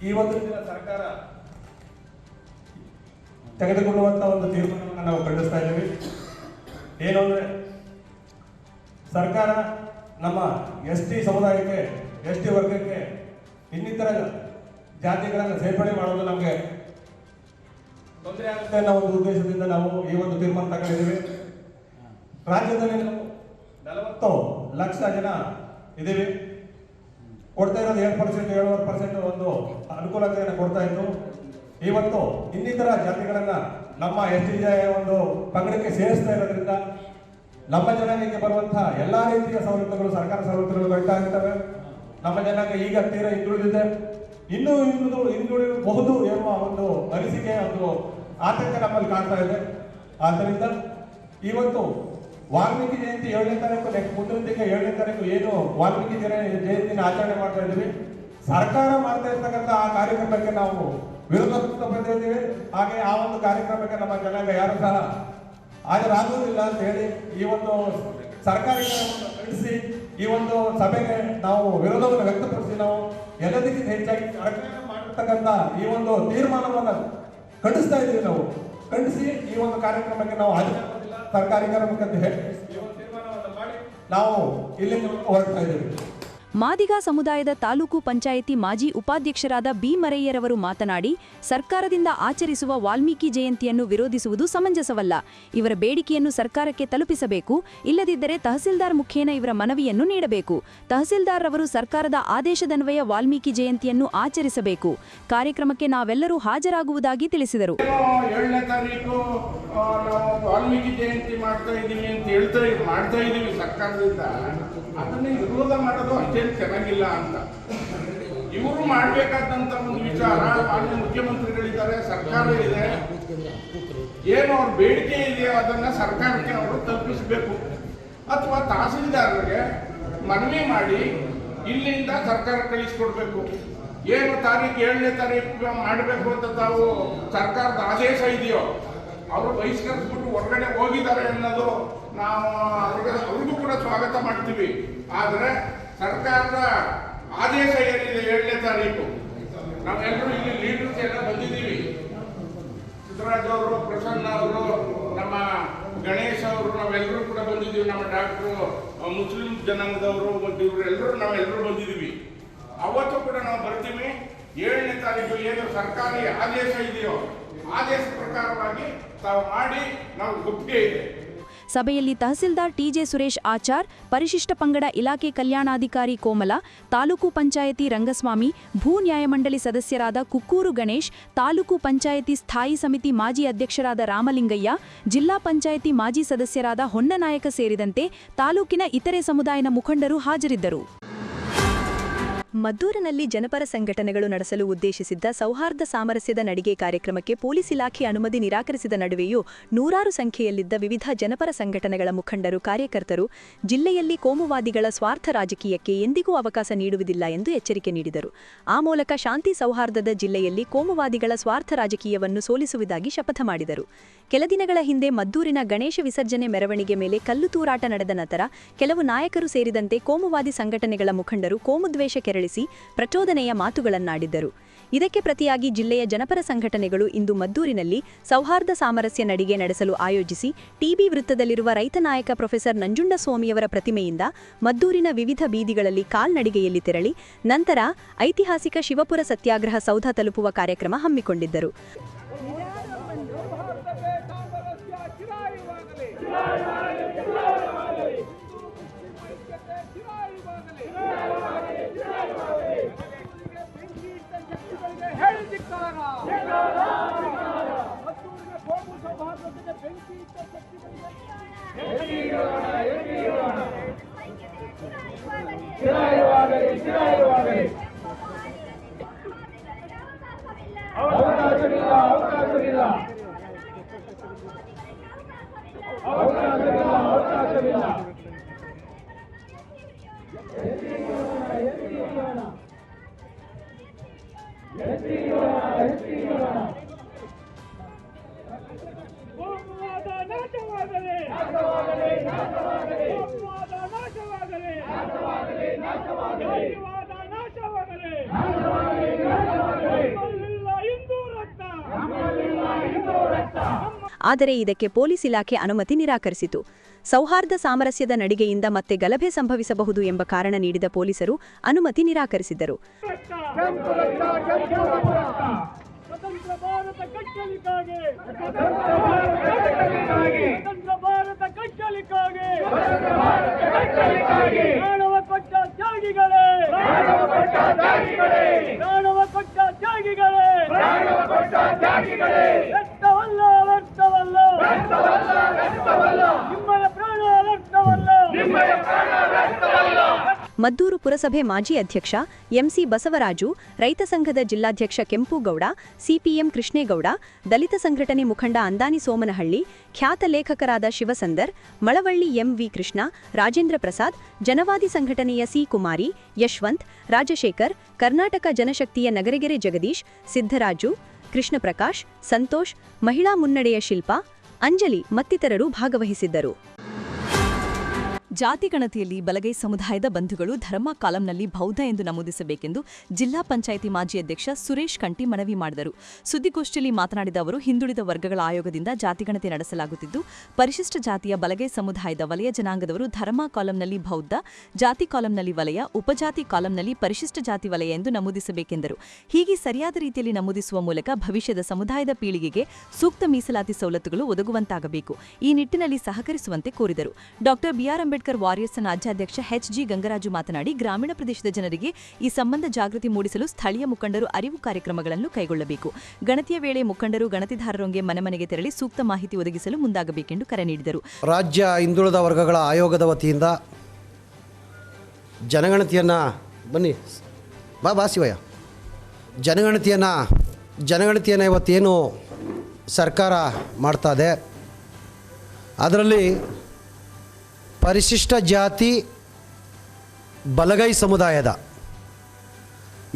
ಈ ಒಂದು ದಿನ ಸರ್ಕಾರ ತೆಗೆದುಕೊಳ್ಳುವಂತ ಒಂದು ತೀರ್ಮಾನವನ್ನು ನಾವು ಖಂಡಿಸ್ತಾ ಇದ್ದೀವಿ. ಏನು ಅಂದ್ರೆ, ಸರ್ಕಾರ ನಮ್ಮ ಎಸ್ ಟಿ ಸಮುದಾಯಕ್ಕೆ, ಎಸ್ ಟಿ ವರ್ಗಕ್ಕೆ ಇನ್ನಿತರ ಜಾತಿಗಳನ್ನು ಸೇರ್ಪಡೆ ಮಾಡೋದು ನಮಗೆ ತೊಂದರೆ ಆಗುತ್ತೆ ಅನ್ನೋ ಒಂದು ಉದ್ದೇಶದಿಂದ ನಾವು ಈ ಒಂದು ತೀರ್ಮಾನ ತಗೊಂಡಿದ್ದೀವಿ. ರಾಜ್ಯದಲ್ಲಿ ನಾವು ನಲವತ್ತು ಲಕ್ಷ ಜನ ಇದ್ದೀವಿ. ಕೊಡ್ತಾ ಇರೋದು ಏಳು ಪರ್ಸೆಂಟ್ ಏಳುವರೆ ಪರ್ಸೆಂಟ್ ಒಂದು ಅನುಕೂಲತೆಯನ್ನು ಕೊಡ್ತಾ ಇತ್ತು. ಇವತ್ತು ಇನ್ನಿತರ ಜಾತಿಗಳನ್ನ ನಮ್ಮ ಎಸ್ ಟಿ ಒಂದು ಪಂಗಡಕ್ಕೆ ಸೇರಿಸ್ತಾ ಇರೋದ್ರಿಂದ ನಮ್ಮ ಜನಾಂಗಕ್ಕೆ ಬರುವಂತಹ ಎಲ್ಲಾ ರೀತಿಯ ಸವಲತ್ತುಗಳು, ಸರ್ಕಾರ ಸವಲತ್ತುಗಳು ಬರ್ತಾ ಇರ್ತವೆ. ನಮ್ಮ ಜನಾಂಗ ಈಗ ತೀರ ಹಿಂದುಳಿದಿದೆ. ಇನ್ನೂ ಹಿಂದುಳಿದು ಹಿಂದುಳಿಬಹುದು ಎನ್ನುವ ಒಂದು ಅನಿಸಿಕೆ, ಒಂದು ಆತಂಕ ನಮ್ಮಲ್ಲಿ ಕಾಣ್ತಾ ಇದೆ. ಆದ್ದರಿಂದ ಇವತ್ತು ವಾಲ್ಮೀಕಿ ಜಯಂತಿ ಏಳನೇ ತಾರೀಕು ನೆಕ್ಸ್ಟ್ ಮುಂದಿನ ತಿಂಗಳು ಏಳನೇ ತಾರೀಕು ಏನು ವಾಲ್ಮೀಕಿ ಜನ ಜಯಂತಿನ ಆಚರಣೆ ಮಾಡ್ತಾ ಇದ್ದೀವಿ. ಸರ್ಕಾರ ಮಾಡ್ತಾ ಇರ್ತಕ್ಕಂಥ ಆ ಕಾರ್ಯಕ್ರಮಕ್ಕೆ ನಾವು ವಿರೋಧ ವ್ಯಕ್ತಪಡಿಸಿದ್ದೀವಿ ಹಾಗೆ ಆ ಒಂದು ಕಾರ್ಯಕ್ರಮಕ್ಕೆ ನಮ್ಮ ಜನಾಂಗ ಯಾರು ಸಹ ಹಾಜರಾಗುವುದಿಲ್ಲ ಅಂತ ಹೇಳಿ ಈ ಒಂದು ಸರ್ಕಾರಿ ನಡೆಸಿ ಈ ಒಂದು ಸಭೆಗೆ ನಾವು ವಿರೋಧವನ್ನು ವ್ಯಕ್ತಪಡಿಸಿ ನಾವು ಎಲ್ಲದಕ್ಕಿಂತ ಹೆಚ್ಚಾಗಿ ಸರ್ಕಾರ ಮಾಡಿರ್ತಕ್ಕಂಥ ಈ ಒಂದು ತೀರ್ಮಾನವನ್ನು ಖಂಡಿಸ್ತಾ ಇದ್ದೀವಿ ನಾವು. ಖಂಡಿಸಿ ಈ ಒಂದು ಕಾರ್ಯಕ್ರಮಕ್ಕೆ ನಾವು ಹಾಜರಾಗೋದಿಲ್ಲ ಸರ್ಕಾರಿ ಕಾರ್ಯಕ್ರಮಕ್ಕೆ ಹೇಳಿ. ನಾವು ಇಲ್ಲಿಂದ ಹೊರಡ್ತಾ ಇದ್ದೀವಿ. ಮಾದಿಗ ಸಮುದಾಯದ ತಾಲೂಕು ಪಂಚಾಯಿತಿ ಮಾಜಿ ಉಪಾಧ್ಯಕ್ಷರಾದ ಬಿ ಮರಯ್ಯರವರು ಮಾತನಾಡಿ, ಸರ್ಕಾರದಿಂದ ಆಚರಿಸುವ ವಾಲ್ಮೀಕಿ ಜಯಂತಿಯನ್ನು ವಿರೋಧಿಸುವುದು ಸಮಂಜಸವಲ್ಲ. ಇವರ ಬೇಡಿಕೆಯನ್ನು ಸರ್ಕಾರಕ್ಕೆ ತಲುಪಿಸಬೇಕು. ಇಲ್ಲದಿದ್ದರೆ ತಹಸೀಲ್ದಾರ್ ಮುಖೇನ ಇವರ ಮನವಿಯನ್ನು ನೀಡಬೇಕು. ತಹಸೀಲ್ದಾರ್ ರವರು ಸರ್ಕಾರದ ಆದೇಶದನ್ವಯ ವಾಲ್ಮೀಕಿ ಜಯಂತಿಯನ್ನು ಆಚರಿಸಬೇಕು. ಕಾರ್ಯಕ್ರಮಕ್ಕೆ ನಾವೆಲ್ಲರೂ ಹಾಜರಾಗುವುದಾಗಿ ತಿಳಿಸಿದರು. ವಾಲ್ಮೀಕಿ ಜಯಂತಿ ಮಾಡ್ತಾ ಮಾಡ್ತಾ ಅದನ್ನ ವಿರೋಧ ಮಾಡೋದು ಅಷ್ಟೇನು ಚೆನ್ನಾಗಿಲ್ಲ ಅಂತ. ಇವರು ಮಾಡಬೇಕಾದಂತ ಒಂದು ವಿಚಾರ ಮಾನ್ಯ ಮುಖ್ಯಮಂತ್ರಿಗಳಿದ್ದಾರೆ ಸರ್ಕಾರ ಇದೆ. ಏನು ಅವ್ರ ಬೇಡಿಕೆ ಇದೆಯೋ ಅದನ್ನ ಸರ್ಕಾರಕ್ಕೆ ಅವರು ತಲುಪಿಸಬೇಕು. ಅಥವಾ ತಹಸೀಲ್ದಾರರಿಗೆ ಮನವಿ ಮಾಡಿ ಇಲ್ಲಿಂದ ಸರ್ಕಾರ ಕಳಿಸ್ಕೊಡ್ಬೇಕು. ಏನು ತಾರೀಕು ಏಳನೇ ತಾರೀಕು ಮಾಡಬೇಕು ಅಂತ ತಾವು ಸರ್ಕಾರದ ಆದೇಶ ಇದೆಯೋ, ಅವರು ಬಹಿಷ್ಕರಿಸ್ಬಿಟ್ಟು ಹೊರಗಡೆ ಹೋಗಿದ್ದಾರೆ ಅನ್ನೋದು ನಾವು ಅವ್ರಿಗೆ ಅವ್ರಿಗೂ ಕೂಡ ಸ್ವಾಗತ ಮಾಡ್ತೀವಿ. ಆದರೆ ಸರ್ಕಾರದ ಆದೇಶ ಏನಿದೆ ಏಳನೇ ತಾರೀಕು? ನಾವೆಲ್ಲರೂ ಇಲ್ಲಿ ಲೀಡರ್ಸ್ ಎಲ್ಲ ಬಂದಿದ್ದೀವಿ. ಸಿದ್ದರಾಜ್ ಅವರು, ಪ್ರಸನ್ನ ಅವರು, ನಮ್ಮ ಗಣೇಶ್ ಅವರು, ನಾವೆಲ್ಲರೂ ಕೂಡ ಬಂದಿದ್ದೀವಿ. ನಮ್ಮ ಡಾಕ್ಟ್ರು ಮುಸ್ಲಿಂ ಜನಾಂಗದವರು, ಮತ್ತು ಇವರೆಲ್ಲರೂ ನಾವೆಲ್ಲರೂ ಬಂದಿದ್ದೀವಿ. ಅವತ್ತು ಕೂಡ ನಾವು ಬರ್ತೀವಿ. ಏಳನೇ ತಾರೀಕು ಏನು ಸರ್ಕಾರಿ ಆದೇಶ ಇದೆಯೋ, ಆದೇಶ ಪ್ರಕಾರವಾಗಿ ತಾವು ಮಾಡಿ ನಾವು ಒಪ್ಪಿಗೆ ಇದೆ. ಸಭೆಯಲ್ಲಿ ತಹಸೀಲ್ದಾರ್ ಟಿಜೆ ಸುರೇಶ್ ಆಚಾರ್, ಪರಿಶಿಷ್ಟ ಪಂಗಡ ಇಲಾಖೆ ಕಲ್ಯಾಣಾಧಿಕಾರಿ ಕೋಮಲ, ತಾಲೂಕು ಪಂಚಾಯಿತಿ ರಂಗಸ್ವಾಮಿ, ಭೂ ನ್ಯಾಯಮಂಡಳಿ ಸದಸ್ಯರಾದ ಕುಕ್ಕೂರು ಗಣೇಶ್, ತಾಲೂಕು ಪಂಚಾಯಿತಿ ಸ್ಥಾಯಿ ಸಮಿತಿ ಮಾಜಿ ಅಧ್ಯಕ್ಷರಾದ ರಾಮಲಿಂಗಯ್ಯ, ಜಿಲ್ಲಾ ಪಂಚಾಯಿತಿ ಮಾಜಿ ಸದಸ್ಯರಾದ ಹೊನ್ನನಾಯಕ ಸೇರಿದಂತೆ ತಾಲೂಕಿನ ಇತರೆ ಸಮುದಾಯದ ಮುಖಂಡರು ಹಾಜರಿದ್ದರು. ಮದ್ದೂರಿನಲ್ಲಿ ಜನಪರ ಸಂಘಟನೆಗಳು ನಡೆಸಲು ಉದ್ದೇಶಿಸಿದ್ದ ಸೌಹಾರ್ದ ಸಾಮರಸ್ಯದ ನಡಿಗೆ ಕಾರ್ಯಕ್ರಮಕ್ಕೆ ಪೊಲೀಸ್ ಇಲಾಖೆ ಅನುಮತಿ ನಿರಾಕರಿಸಿದ ನಡುವೆಯೂ ನೂರಾರು ಸಂಖ್ಯೆಯಲ್ಲಿದ್ದ ವಿವಿಧ ಜನಪರ ಸಂಘಟನೆಗಳ ಮುಖಂಡರು, ಕಾರ್ಯಕರ್ತರು, ಜಿಲ್ಲೆಯಲ್ಲಿ ಕೋಮುವಾದಿಗಳ ಸ್ವಾರ್ಥ ರಾಜಕೀಯಕ್ಕೆ ಎಂದಿಗೂ ಅವಕಾಶ ನೀಡುವುದಿಲ್ಲ ಎಂದು ಎಚ್ಚರಿಕೆ ನೀಡಿದರು. ಆ ಮೂಲಕ ಶಾಂತಿ ಸೌಹಾರ್ದದ ಜಿಲ್ಲೆಯಲ್ಲಿ ಕೋಮುವಾದಿಗಳ ಸ್ವಾರ್ಥ ರಾಜಕೀಯವನ್ನು ಸೋಲಿಸುವುದಾಗಿ ಶಪಥ ಮಾಡಿದರು. ಕೆಲ ದಿನಗಳ ಹಿಂದೆ ಮದ್ದೂರಿನ ಗಣೇಶ ವಿಸರ್ಜನೆ ಮೆರವಣಿಗೆ ಮೇಲೆ ಕಲ್ಲು ತೂರಾಟ ನಡೆದ ನಂತರ ಕೆಲವು ನಾಯಕರು ಸೇರಿದಂತೆ ಕೋಮುವಾದಿ ಸಂಘಟನೆಗಳ ಮುಖಂಡರು ಕೋಮುದ್ವೇಷ ಕೆರಳಿಸಿ ಪ್ರಚೋದನೆಯ ಮಾತುಗಳನ್ನಾಡಿದ್ದರು ಇದಕ್ಕೆ ಪ್ರತಿಯಾಗಿ ಜಿಲ್ಲೆಯ ಜನಪರ ಸಂಘಟನೆಗಳು ಇಂದು ಮದ್ದೂರಿನಲ್ಲಿ ಸೌಹಾರ್ದ ಸಾಮರಸ್ಯ ನಡಿಗೆ ನಡೆಸಲು ಆಯೋಜಿಸಿ ಟಿಬಿ ವೃತ್ತದಲ್ಲಿರುವ ರೈತ ನಾಯಕ ಪ್ರೊಫೆಸರ್ ನಂಜುಂಡಸ್ವಾಮಿಯವರ ಪ್ರತಿಮೆಯಿಂದ ಮದ್ದೂರಿನ ವಿವಿಧ ಬೀದಿಗಳಲ್ಲಿ ಕಾಲ್ನಡಿಗೆಯಲ್ಲಿ ತೆರಳಿ ನಂತರ ಐತಿಹಾಸಿಕ ಶಿವಪುರ ಸತ್ಯಾಗ್ರಹ ಸೌಧ ತಲುಪುವ ಕಾರ್ಯಕ್ರಮ ಹಮ್ಮಿಕೊಂಡಿದ್ದರು. Yeah. ಆದರೆ ಇದಕ್ಕೆ ಪೊಲೀಸ್ ಇಲಾಖೆ ಅನುಮತಿ ನಿರಾಕರಿಸಿತು. ಸೌಹಾರ್ದ ಸಾಮರಸ್ಯದ ನಡಿಗೆಯಿಂದ ಮತ್ತೆ ಗಲಭೆ ಸಂಭವಿಸಬಹುದು ಎಂಬ ಕಾರಣ ನೀಡಿದ ಪೊಲೀಸರು ಅನುಮತಿ ನಿರಾಕರಿಸಿದರು ಸ್ವತಂತ್ರ ಮದ್ದೂರು ಪುರಸಭೆ ಮಾಜಿ ಅಧ್ಯಕ್ಷ ಎಂಸಿ ಬಸವರಾಜು, ರೈತ ಸಂಘದ ಜಿಲ್ಲಾಧ್ಯಕ್ಷ ಕೆಂಪುಗೌಡ, ಸಿಪಿಎಂ ಕೃಷ್ಣೇಗೌಡ, ದಲಿತ ಸಂಘಟನೆ ಮುಖಂಡ ಅಂದಾನಿ ಸೋಮನಹಳ್ಳಿ, ಖ್ಯಾತ ಲೇಖಕರಾದ ಶಿವಸಂದರ್, ಮಳವಳ್ಳಿ ಎಂವಿ ಕೃಷ್ಣ, ರಾಜೇಂದ್ರ ಪ್ರಸಾದ್, ಜನವಾದಿ ಸಂಘಟನೆಯ ಸಿ ಕುಮಾರಿ, ಯಶವಂತ್, ರಾಜಶೇಖರ್, ಕರ್ನಾಟಕ ಜನಶಕ್ತಿಯ ನಗರಗೆರೆ ಜಗದೀಶ್ ಸಿದ್ದರಾಜು ಕೃಷ್ಣಪ್ರಕಾಶ್, ಸಂತೋಷ್, ಮಹಿಳಾ ಮುನ್ನಡೆಯ ಶಿಲ್ಪಾ, ಅಂಜಲಿ ಮತ್ತಿತರರು ಭಾಗವಹಿಸಿದ್ದರು. ಜಾತಿ ಗಣತಿಯಲ್ಲಿ ಬಲಗೈ ಸಮುದಾಯದ ಬಂಧುಗಳು ಧರ್ಮ ಕಾಲಂನಲ್ಲಿ ಬೌದ್ಧ ಎಂದು ನಮೂದಿಸಬೇಕೆಂದು ಜಿಲ್ಲಾ ಪಂಚಾಯಿತಿ ಮಾಜಿ ಅಧ್ಯಕ್ಷ ಸುರೇಶ್ ಕಂಟಿ ಮನವಿ ಮಾಡಿದರು. ಸುದ್ದಿಗೋಷ್ಠಿಯಲ್ಲಿ ಮಾತನಾಡಿದ ಅವರು, ಹಿಂದುಳಿದ ವರ್ಗಗಳ ಆಯೋಗದಿಂದ ಜಾತಿಗಣತಿ ನಡೆಸಲಾಗುತ್ತಿದ್ದು, ಪರಿಶಿಷ್ಟ ಜಾತಿಯ ಬಲಗೈ ಸಮುದಾಯದ ವಲಯ ಜನಾಂಗದವರು ಧರ್ಮ ಕಾಲಂನಲ್ಲಿ ಬೌದ್ಧ, ಜಾತಿ ಕಾಲಂನಲ್ಲಿ ವಲಯ, ಉಪಜಾತಿ ಕಾಲಂನಲ್ಲಿ ಪರಿಶಿಷ್ಟ ಜಾತಿ ವಲಯ ಎಂದು ನಮೂದಿಸಬೇಕೆಂದರು. ಹೀಗೆ ಸರಿಯಾದ ರೀತಿಯಲ್ಲಿ ನಮೂದಿಸುವ ಮೂಲಕ ಭವಿಷ್ಯದ ಸಮುದಾಯದ ಪೀಳಿಗೆಗೆ ಸೂಕ್ತ ಮೀಸಲಾತಿ ಸವಲತ್ತುಗಳು ಒದಗುವಂತಾಗಬೇಕು. ಈ ನಿಟ್ಟಿನಲ್ಲಿ ಸಹಕರಿಸುವಂತೆ ಕೋರಿದರು. ಡಾಕ್ಟರ್ ಬಿಆರ್ ಅಂಬೇಡ್ಕರ್ ವಾರಿಯರ್ಸ್ನ ರಾಜ್ಯಾಧ್ಯಕ್ಷ ಎಚ್ ಜಿ ಗಂಗರಾಜು ಮಾತನಾಡಿ, ಗ್ರಾಮೀಣ ಪ್ರದೇಶದ ಜನರಿಗೆ ಈ ಸಂಬಂಧ ಜಾಗೃತಿ ಮೂಡಿಸಲು ಸ್ಥಳೀಯ ಮುಖಂಡರು ಅರಿವು ಕಾರ್ಯಕ್ರಮಗಳನ್ನು ಕೈಗೊಳ್ಳಬೇಕು. ಗಣತಿಯ ವೇಳೆ ಮುಖಂಡರು ಗಣತಿದಾರರೊಂದಿಗೆ ಮನೆ ಮನೆಗೆ ತೆರಳಿ ಸೂಕ್ತ ಮಾಹಿತಿ ಒದಗಿಸಲು ಮುಂದಾಗಬೇಕೆಂದು ಕರೆ ನೀಡಿದರು. ರಾಜ್ಯ ಹಿಂದುಳಿದ ವರ್ಗಗಳ ಆಯೋಗದ ವತಿಯಿಂದ ಜನಗಣತಿಯನ್ನ ಬನ್ನಿ. ಬಾ ಬಾ ಶಿವಯ್ಯ. ಜನಗಣತಿಯನ್ನು ಜನಗಣತಿಯನ್ನು ಇವತ್ತೇನು ಸರ್ಕಾರ ಮಾಡ್ತಾ ಇದೆ. ಅದರಲ್ಲಿ ಪರಿಶಿಷ್ಟ ಜಾತಿ ಬಲಗೈ ಸಮುದಾಯದ.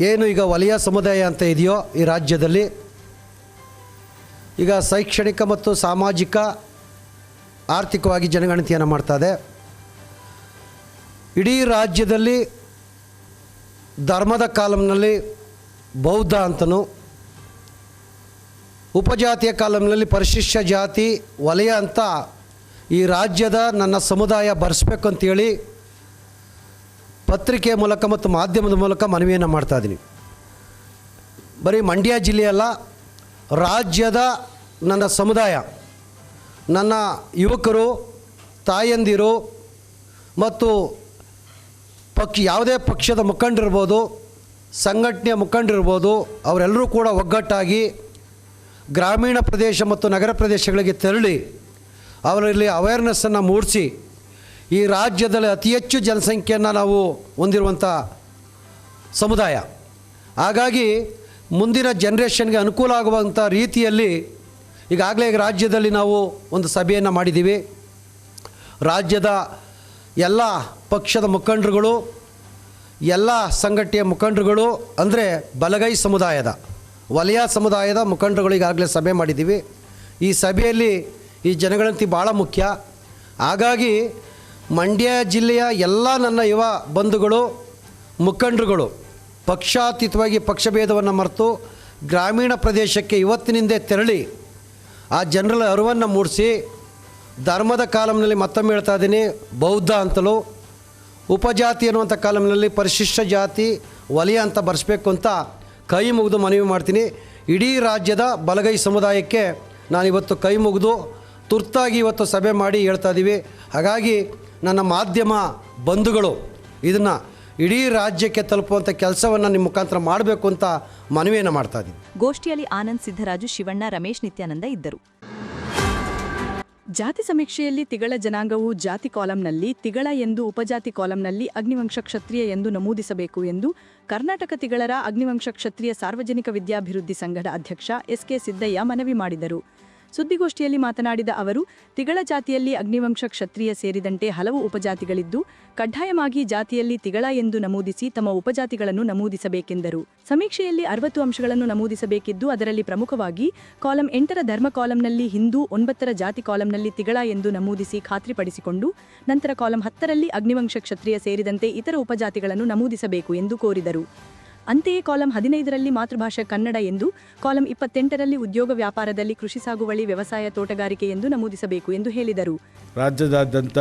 ಏನು ಈಗ ವಲಯ ಸಮುದಾಯ ಅಂತ ಇದೆಯೋ ಈ ರಾಜ್ಯದಲ್ಲಿ, ಈಗ ಶೈಕ್ಷಣಿಕ ಮತ್ತು ಸಾಮಾಜಿಕ ಆರ್ಥಿಕವಾಗಿ ಜನಗಣತಿಯನ್ನು ಮಾಡ್ತಾಯಿದೆ ಇಡೀ ರಾಜ್ಯದಲ್ಲಿ ಧರ್ಮದ ಕಾಲಂನಲ್ಲಿ ಬೌದ್ಧ ಅಂತನೂ, ಉಪಜಾತಿಯ ಕಾಲಂನಲ್ಲಿ ಪರಿಶಿಷ್ಟ ಜಾತಿ, ವಲಯ ಅಂತ ಈ ರಾಜ್ಯದ ನನ್ನ ಸಮುದಾಯ ಬರೆಸ್ಬೇಕು ಅಂತೇಳಿ ಪತ್ರಿಕೆ ಮೂಲಕ ಮತ್ತು ಮಾಧ್ಯಮದ ಮೂಲಕ ಮನವಿಯನ್ನು ಮಾಡ್ತಾ ಇದ್ದೀನಿ ಬರೀ ಮಂಡ್ಯ ಜಿಲ್ಲೆಯಲ್ಲ ರಾಜ್ಯದ ನನ್ನ ಸಮುದಾಯ, ನನ್ನ ಯುವಕರು, ತಾಯಂದಿರು ಮತ್ತು ಪಕ್ಷ, ಯಾವುದೇ ಪಕ್ಷದ ಮುಖಂಡರಿರ್ಬೋದು ಸಂಘಟನೆಯ ಮುಖಂಡರಿರ್ಬೋದು ಅವರೆಲ್ಲರೂ ಕೂಡ ಒಗ್ಗಟ್ಟಾಗಿ ಗ್ರಾಮೀಣ ಪ್ರದೇಶ ಮತ್ತು ನಗರ ಪ್ರದೇಶಗಳಿಗೆ ತೆರಳಿ ಅವರಲ್ಲಿ ಅವೇರ್ನೆಸ್ಸನ್ನು ಮೂಡಿಸಿ, ಈ ರಾಜ್ಯದಲ್ಲಿ ಅತಿ ಹೆಚ್ಚು ಜನಸಂಖ್ಯೆಯನ್ನು ನಾವು ಹೊಂದಿರುವಂಥ ಸಮುದಾಯ. ಹಾಗಾಗಿ ಮುಂದಿನ ಜನ್ರೇಷನ್ಗೆ ಅನುಕೂಲ ಆಗುವಂಥ ರೀತಿಯಲ್ಲಿ ಈಗಾಗಲೇ ಈಗ ರಾಜ್ಯದಲ್ಲಿ ನಾವು ಒಂದು ಸಭೆಯನ್ನು ಮಾಡಿದ್ದೀವಿ ರಾಜ್ಯದ ಎಲ್ಲ ಪಕ್ಷದ ಮುಖಂಡರುಗಳು, ಎಲ್ಲ ಸಂಘಟನೆಯ ಮುಖಂಡರುಗಳು, ಅಂದರೆ ಬಲಗೈ ಸಮುದಾಯದ, ವಲಯ ಸಮುದಾಯದ ಮುಖಂಡರುಗಳು ಈಗಾಗಲೇ ಸಭೆ ಮಾಡಿದ್ದೀವಿ ಈ ಸಭೆಯಲ್ಲಿ ಈ ಜನಗಣತಿ ಭಾಳ ಮುಖ್ಯ. ಹಾಗಾಗಿ ಮಂಡ್ಯ ಜಿಲ್ಲೆಯ ಎಲ್ಲ ನನ್ನ ಯುವ ಬಂಧುಗಳು, ಮುಖಂಡರುಗಳು, ಪಕ್ಷಾತೀತವಾಗಿ ಪಕ್ಷಭೇದವನ್ನು ಮರೆತು ಗ್ರಾಮೀಣ ಪ್ರದೇಶಕ್ಕೆ ಇವತ್ತಿನಿಂದೇ ತೆರಳಿ ಆ ಜನರ ಅರಿವನ್ನು ಮೂಡಿಸಿ ಧರ್ಮದ ಕಾಲಂನಲ್ಲಿ ಮತ್ತೊಮ್ಮೆ ಹೇಳ್ತಾ ಇದ್ದೀನಿ, ಬೌದ್ಧ ಅಂತಲೂ. ಉಪಜಾತಿ ಅನ್ನುವಂಥ ಕಾಲಂನಲ್ಲಿ ಪರಿಶಿಷ್ಟ ಜಾತಿ, ವಲಯ ಅಂತ ಬರೆಸ್ಬೇಕು ಅಂತ ಕೈ ಮುಗಿದು ಮನವಿ ಮಾಡ್ತೀನಿ. ಇಡೀ ರಾಜ್ಯದ ಬಲಗೈ ಸಮುದಾಯಕ್ಕೆ ನಾನಿವತ್ತು ಕೈ ಮುಗಿದು ತುರ್ತಾಗಿ ಇವತ್ತು ಸಭೆ ಮಾಡಿ ಹೇಳ್ತಾ ಇದ್ದೀವಿ ಹಾಗಾಗಿ ನನ್ನ ಮಾಧ್ಯಮ ಬಂಧುಗಳು, ಇದನ್ನು ಇಡೀ ರಾಜ್ಯಕ್ಕೆ ತಲುಪುವಂಥ ಕೆಲಸವನ್ನು ನಿಮ್ಮ ಮುಖಾಂತರ ಮಾಡಬೇಕು ಅಂತ ಮನವಿಯನ್ನು ಮಾಡ್ತಾ ಇದ್ದೀನಿ ಗೋಷ್ಠಿಯಲ್ಲಿ ಆನಂದ್ ಸಿದ್ದರಾಜು, ಶಿವಣ್ಣ, ರಮೇಶ್, ನಿತ್ಯಾನಂದ ಇದ್ದರು. ಜಾತಿ ಸಮೀಕ್ಷೆಯಲ್ಲಿ ತಿಗಳ ಜನಾಂಗವು ಜಾತಿ ಕಾಲಂನಲ್ಲಿ, ತಿಗಳ ಎಂದು ಉಪಜಾತಿ ಕಾಲಂನಲ್ಲಿ ಅಗ್ನಿವಂಶ ಕ್ಷತ್ರಿಯ ಎಂದು ನಮೂದಿಸಬೇಕು ಎಂದು ಕರ್ನಾಟಕ ತಿಗಳರ ಅಗ್ನಿವಂಶ ಕ್ಷತ್ರಿಯ ಸಾರ್ವಜನಿಕ ವಿದ್ಯಾಭಿವೃದ್ಧಿ ಸಂಘದ ಅಧ್ಯಕ್ಷ ಎಸ್ಕೆ ಸಿದ್ದಯ್ಯ ಮನವಿ ಮಾಡಿದರು. ಸುದ್ದಿಗೋಷ್ಠಿಯಲ್ಲಿ ಮಾತನಾಡಿದ ಅವರು, ತಿಗಳ ಜಾತಿಯಲ್ಲಿ ಅಗ್ನಿವಂಶ ಕ್ಷತ್ರಿಯ ಸೇರಿದಂತೆ ಹಲವು ಉಪಜಾತಿಗಳಿದ್ದು, ಕಡ್ಡಾಯವಾಗಿ ಜಾತಿಯಲ್ಲಿ ತಿಗಳ ಎಂದು ನಮೂದಿಸಿ ತಮ್ಮ ಉಪಜಾತಿಗಳನ್ನು ನಮೂದಿಸಬೇಕೆಂದರು. ಸಮೀಕ್ಷೆಯಲ್ಲಿ ಅರವತ್ತು ಅಂಶಗಳನ್ನು ನಮೂದಿಸಬೇಕಿದ್ದು, ಅದರಲ್ಲಿ ಪ್ರಮುಖವಾಗಿ ಕಾಲಂ ಎಂಟರ ಧರ್ಮ ಕಾಲಂನಲ್ಲಿ ಹಿಂದೂ, ಒಂಬತ್ತರ ಜಾತಿ ಕಾಲಂನಲ್ಲಿ ತಿಗಳ ಎಂದು ನಮೂದಿಸಿ ಖಾತ್ರಿಪಡಿಸಿಕೊಂಡು, ನಂತರ ಕಾಲಂ ಹತ್ತರಲ್ಲಿ ಅಗ್ನಿವಂಶ ಕ್ಷತ್ರಿಯ ಸೇರಿದಂತೆ ಇತರ ಉಪಜಾತಿಗಳನ್ನು ನಮೂದಿಸಬೇಕು ಎಂದು ಕೋರಿದರು. ಅಂತೆಯೇ ಕಾಲಂ ಹದಿನೈದರಲ್ಲಿ ಮಾತೃಭಾಷೆ ಕನ್ನಡ ಎಂದು, ಕಾಲಂ ಇಪ್ಪತ್ತೆಂಟರಲ್ಲಿ ಉದ್ಯೋಗ ವ್ಯಾಪಾರದಲ್ಲಿ ಕೃಷಿ ಸಾಗುವಳಿ, ವ್ಯವಸಾಯ ತೋಟಗಾರಿಕೆ ಎಂದು ನಮೂದಿಸಬೇಕು ಎಂದು ಹೇಳಿದರು. ರಾಜ್ಯದಾದ್ಯಂತ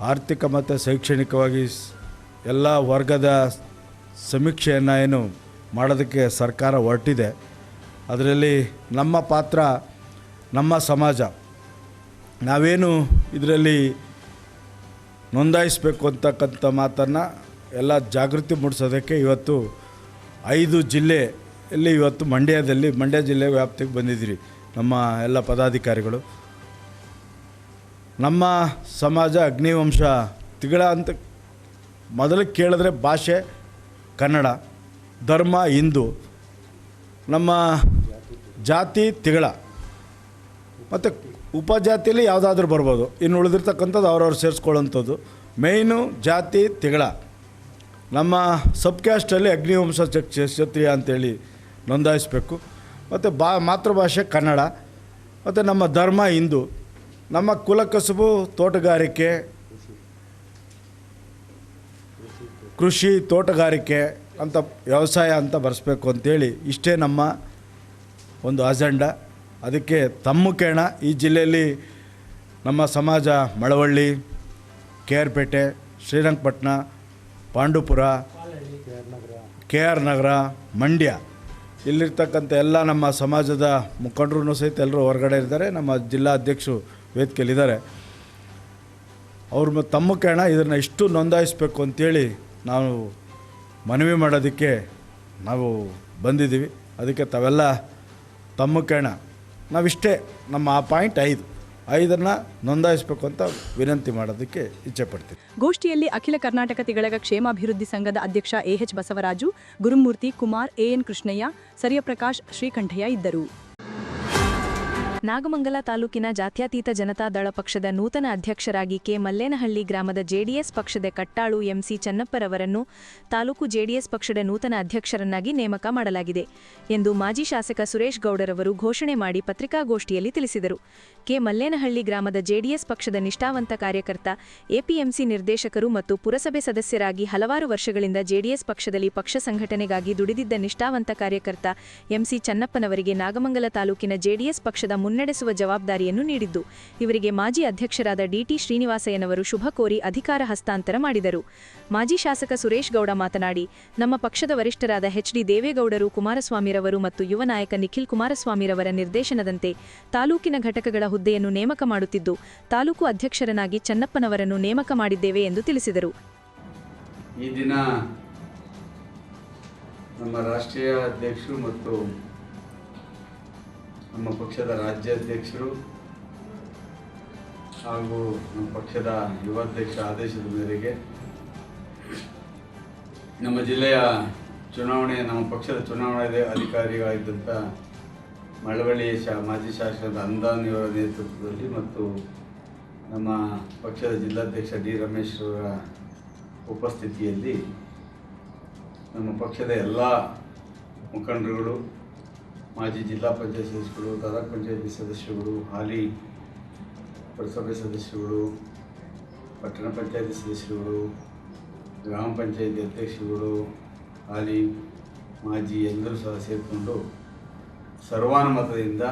ಆರ್ಥಿಕ ಮತ್ತು ಶೈಕ್ಷಣಿಕವಾಗಿ ಎಲ್ಲ ವರ್ಗದ ಸಮೀಕ್ಷೆಯನ್ನು ಏನು ಮಾಡೋದಕ್ಕೆ ಸರ್ಕಾರ ಹೊರಟಿದೆ. ಅದರಲ್ಲಿ ನಮ್ಮ ಪಾತ್ರ ನಮ್ಮ ಸಮಾಜ. ನಾವೇನು ಇದರಲ್ಲಿ ನೋಂದಾಯಿಸಬೇಕು ಅಂತಕ್ಕಂಥ ಮಾತನ್ನು ಎಲ್ಲ ಜಾಗೃತಿ ಮೂಡಿಸೋದಕ್ಕೆ ಇವತ್ತು ಐದು ಜಿಲ್ಲೆಯಲ್ಲಿ ಇವತ್ತು ಮಂಡ್ಯದಲ್ಲಿ, ಮಂಡ್ಯ ಜಿಲ್ಲೆ ವ್ಯಾಪ್ತಿಗೆ ಬಂದಿದ್ದೀರಿ ನಮ್ಮ ಎಲ್ಲ ಪದಾಧಿಕಾರಿಗಳು. ನಮ್ಮ ಸಮಾಜ ಅಗ್ನಿವಂಶ ತಿಗಳ ಅಂತ ಮೊದಲು ಕೇಳಿದ್ರೆ ಭಾಷೆ ಕನ್ನಡ, ಧರ್ಮ, ಹಿಂದೂ, ನಮ್ಮ ಜಾತಿ ತಿಗಳ. ಮತ್ತು ಉಪಜಾತಿಯಲ್ಲಿ ಯಾವುದಾದ್ರೂ ಬರ್ಬೋದು, ಇನ್ನು ಉಳಿದಿರ್ತಕ್ಕಂಥದ್ದು ಅವ್ರವ್ರು ಸೇರಿಸ್ಕೊಳ್ಳೋಂಥದ್ದು ಮೇಯ್ನು ಜಾತಿ ತಿಗಳ. ನಮ್ಮ ಸಬ್ ಕ್ಯಾಸ್ಟಲ್ಲಿ ಅಗ್ನಿವಂಶ ಕ್ಷತ್ರಿಯ ಅಂತೇಳಿ ನೋಂದಾಯಿಸಬೇಕು. ಮತ್ತು ಬಾ, ಮಾತೃಭಾಷೆ ಕನ್ನಡ. ಮತ್ತು ನಮ್ಮ ಧರ್ಮ ಹಿಂದೂ. ನಮ್ಮ ಕುಲಕಸುಬು ತೋಟಗಾರಿಕೆ. ಕೃಷಿ ತೋಟಗಾರಿಕೆ ಅಂತ ವ್ಯವಸಾಯ ಅಂತ ಬರೆಸ್ಬೇಕು ಅಂತೇಳಿ ಇಷ್ಟೇ ನಮ್ಮ ಒಂದು ಅಜೆಂಡ. ಅದಕ್ಕೆ ತಮ್ಮ ಕೇಣ. ಈ ಜಿಲ್ಲೆಯಲ್ಲಿ ನಮ್ಮ ಸಮಾಜ Malavalli K R Pete Srirangapatna Pandupura, K R Nagar, Mandya. ಇಲ್ಲಿರ್ತಕ್ಕಂಥ ಎಲ್ಲ ನಮ್ಮ ಸಮಾಜದ ಮುಖಂಡರು ಸಹಿತ ಎಲ್ಲರೂ ಹೊರಗಡೆ ಇದ್ದಾರೆ. ನಮ್ಮ ಜಿಲ್ಲಾ ಅಧ್ಯಕ್ಷರು ವೇದಿಕೆಯಲ್ಲಿದ್ದಾರೆ ಅವ್ರ ತಮ್ಮ ಕಾರಣ ಇದನ್ನು ಇಷ್ಟು ನೋಂದಾಯಿಸಬೇಕು ಅಂತೇಳಿ ನಾವು ಮನವಿ ಮಾಡೋದಕ್ಕೆ ನಾವು ಬಂದಿದ್ದೀವಿ. ಅದಕ್ಕೆ ತಾವೆಲ್ಲ ತಮ್ಮ ಕಾರಣ. ನಾವಿಷ್ಟೇ ನಮ್ಮ ಆ ಪಾಯಿಂಟ್ ಐದು. ಐದನ್ನು ನೋಂದಾಯಿಸಬೇಕು ಅಂತ ವಿನಂತಿ ಮಾಡೋದಕ್ಕೆ ಇಚ್ಛೆ ಪಡ್ತೀನಿ. ಗೋಷ್ಠಿಯಲ್ಲಿ ಅಖಿಲ ಕರ್ನಾಟಕ ತಿಗಳಗ ಕ್ಷೇಮಾಭಿವೃದ್ಧಿ ಸಂಘದ ಅಧ್ಯಕ್ಷ ಎಎಚ್ ಬಸವರಾಜು ಗುರುಮೂರ್ತಿ ಕುಮಾರ್ ಎಎನ್ ಕೃಷ್ಣಯ್ಯ ಸರಿಯಪ್ರಕಾಶ್ ಶ್ರೀಕಂಠಯ್ಯ ಇದ್ದರು. ನಾಗಮಂಗಲ ತಾಲೂಕಿನ ಜಾತ್ಯತೀತ ಜನತಾ ದಳ ಪಕ್ಷದ ನೂತನ ಅಧ್ಯಕ್ಷರಾಗಿ ಕೆ ಮಲ್ಲೇನಹಳ್ಳಿ ಗ್ರಾಮದ ಜೆಡಿಎಸ್ ಪಕ್ಷದ ಕಟ್ಟಾಳು ಎಂಸಿ ಚನ್ನಪ್ಪರವರನ್ನು ತಾಲೂಕು ಜೆಡಿಎಸ್ ಪಕ್ಷದ ನೂತನ ಅಧ್ಯಕ್ಷರನ್ನಾಗಿ ನೇಮಕ ಮಾಡಲಾಗಿದೆ ಎಂದು ಮಾಜಿ ಶಾಸಕ ಸುರೇಶ್ ಗೌಡರವರು ಘೋಷಣೆ ಮಾಡಿ ಪತ್ರಿಕಾಗೋಷ್ಠಿಯಲ್ಲಿ ತಿಳಿಸಿದರು. ಕೆ ಮಲ್ಲೇನಹಳ್ಳಿ ಗ್ರಾಮದ ಜೆಡಿಎಸ್ ಪಕ್ಷದ ನಿಷ್ಠಾವಂತ ಕಾರ್ಯಕರ್ತ, ಎಪಿಎಂಸಿ ನಿರ್ದೇಶಕರು ಮತ್ತು ಪುರಸಭೆ ಸದಸ್ಯರಾಗಿ ಹಲವಾರು ವರ್ಷಗಳಿಂದ ಜೆಡಿಎಸ್ ಪಕ್ಷದಲ್ಲಿ ಪಕ್ಷ ಸಂಘಟನೆಗಾಗಿ ದುಡಿದಿದ್ದ ನಿಷ್ಠಾವಂತ ಕಾರ್ಯಕರ್ತ ಎಂಸಿ ಚನ್ನಪ್ಪನವರಿಗೆ ನಾಗಮಂಗಲ ತಾಲೂಕಿನ ಜೆಡಿಎಸ್ ಪಕ್ಷದ ಮುನ್ನಡೆಸುವ ಜವಾಬ್ದಾರಿಯನ್ನು ನೀಡಿದ್ದು, ಇವರಿಗೆ ಮಾಜಿ ಅಧ್ಯಕ್ಷರಾದ ಡಿಟಿ ಶ್ರೀನಿವಾಸಯ್ಯನವರು ಶುಭ ಕೋರಿ ಅಧಿಕಾರ ಹಸ್ತಾಂತರ ಮಾಡಿದರು. ಮಾಜಿ ಶಾಸಕ ಸುರೇಶ್ ಗೌಡ ಮಾತನಾಡಿ, ನಮ್ಮ ಪಕ್ಷದ ವರಿಷ್ಠರಾದ ಎಚ್ಡಿ ದೇವೇಗೌಡರು ಕುಮಾರಸ್ವಾಮಿರವರು ಮತ್ತು ಯುವ ನಾಯಕ ನಿಖಿಲ್ ಕುಮಾರಸ್ವಾಮಿರವರ ನಿರ್ದೇಶನದಂತೆ ತಾಲೂಕಿನ ಘಟಕಗಳ ಹುದ್ದೆಯನ್ನು ನೇಮಕ ಮಾಡುತ್ತಿದ್ದು, ತಾಲೂಕು ಅಧ್ಯಕ್ಷರನಾಗಿ ಚನ್ನಪ್ಪನವರನ್ನು ನೇಮಕ ಮಾಡಿದ್ದೇವೆ ಎಂದು ತಿಳಿಸಿದರು. ಈ ದಿನ ನಮ್ಮ ರಾಷ್ಟ್ರೀಯ ಅಧ್ಯಕ್ಷರು ಮತ್ತು ನಮ್ಮ ಪಕ್ಷದ ರಾಜ್ಯಾಧ್ಯಕ್ಷರು ಹಾಗೂ ನಮ್ಮ ಪಕ್ಷದ ಯುವಾಧ್ಯಕ್ಷ ಆದೇಶದ ಮೇರೆಗೆ ನಮ್ಮ ಜಿಲ್ಲೆಯ ಚುನಾವಣೆ, ನಮ್ಮ ಪಕ್ಷದ ಚುನಾವಣಾ ಅಧಿಕಾರಿಯಾಗಿದ್ದಂಥ ಮಳವಳ್ಳಿ ಶಾ, ಮಾಜಿ ಶಾಸಕರಾದ ಅಂದಾನಿಯವರ ನೇತೃತ್ವದಲ್ಲಿ ಮತ್ತು ನಮ್ಮ ಪಕ್ಷದ ಜಿಲ್ಲಾಧ್ಯಕ್ಷ ಡಿ ರಮೇಶ್ ಅವರ ಉಪಸ್ಥಿತಿಯಲ್ಲಿ ನಮ್ಮ ಪಕ್ಷದ ಎಲ್ಲ ಮುಖಂಡರುಗಳು, ಮಾಜಿ ಜಿಲ್ಲಾ ಪಂಚಾಯತ್ ಸದಸ್ಯರು ತಾಲೂಕ್ ಪಂಚಾಯತಿ ಸದಸ್ಯರುಗಳು, ಹಾಲಿ ಪುರಸಭೆ ಸದಸ್ಯರುಗಳು, ಪಟ್ಟಣ ಪಂಚಾಯತಿ ಸದಸ್ಯರುಗಳು, ಗ್ರಾಮ ಪಂಚಾಯತಿ ಅಧ್ಯಕ್ಷರುಗಳು, ಹಾಲಿ ಮಾಜಿ ಎಲ್ಲರೂ ಸಹ ಸೇರಿಕೊಂಡು ಸರ್ವಾನುಮತದಿಂದ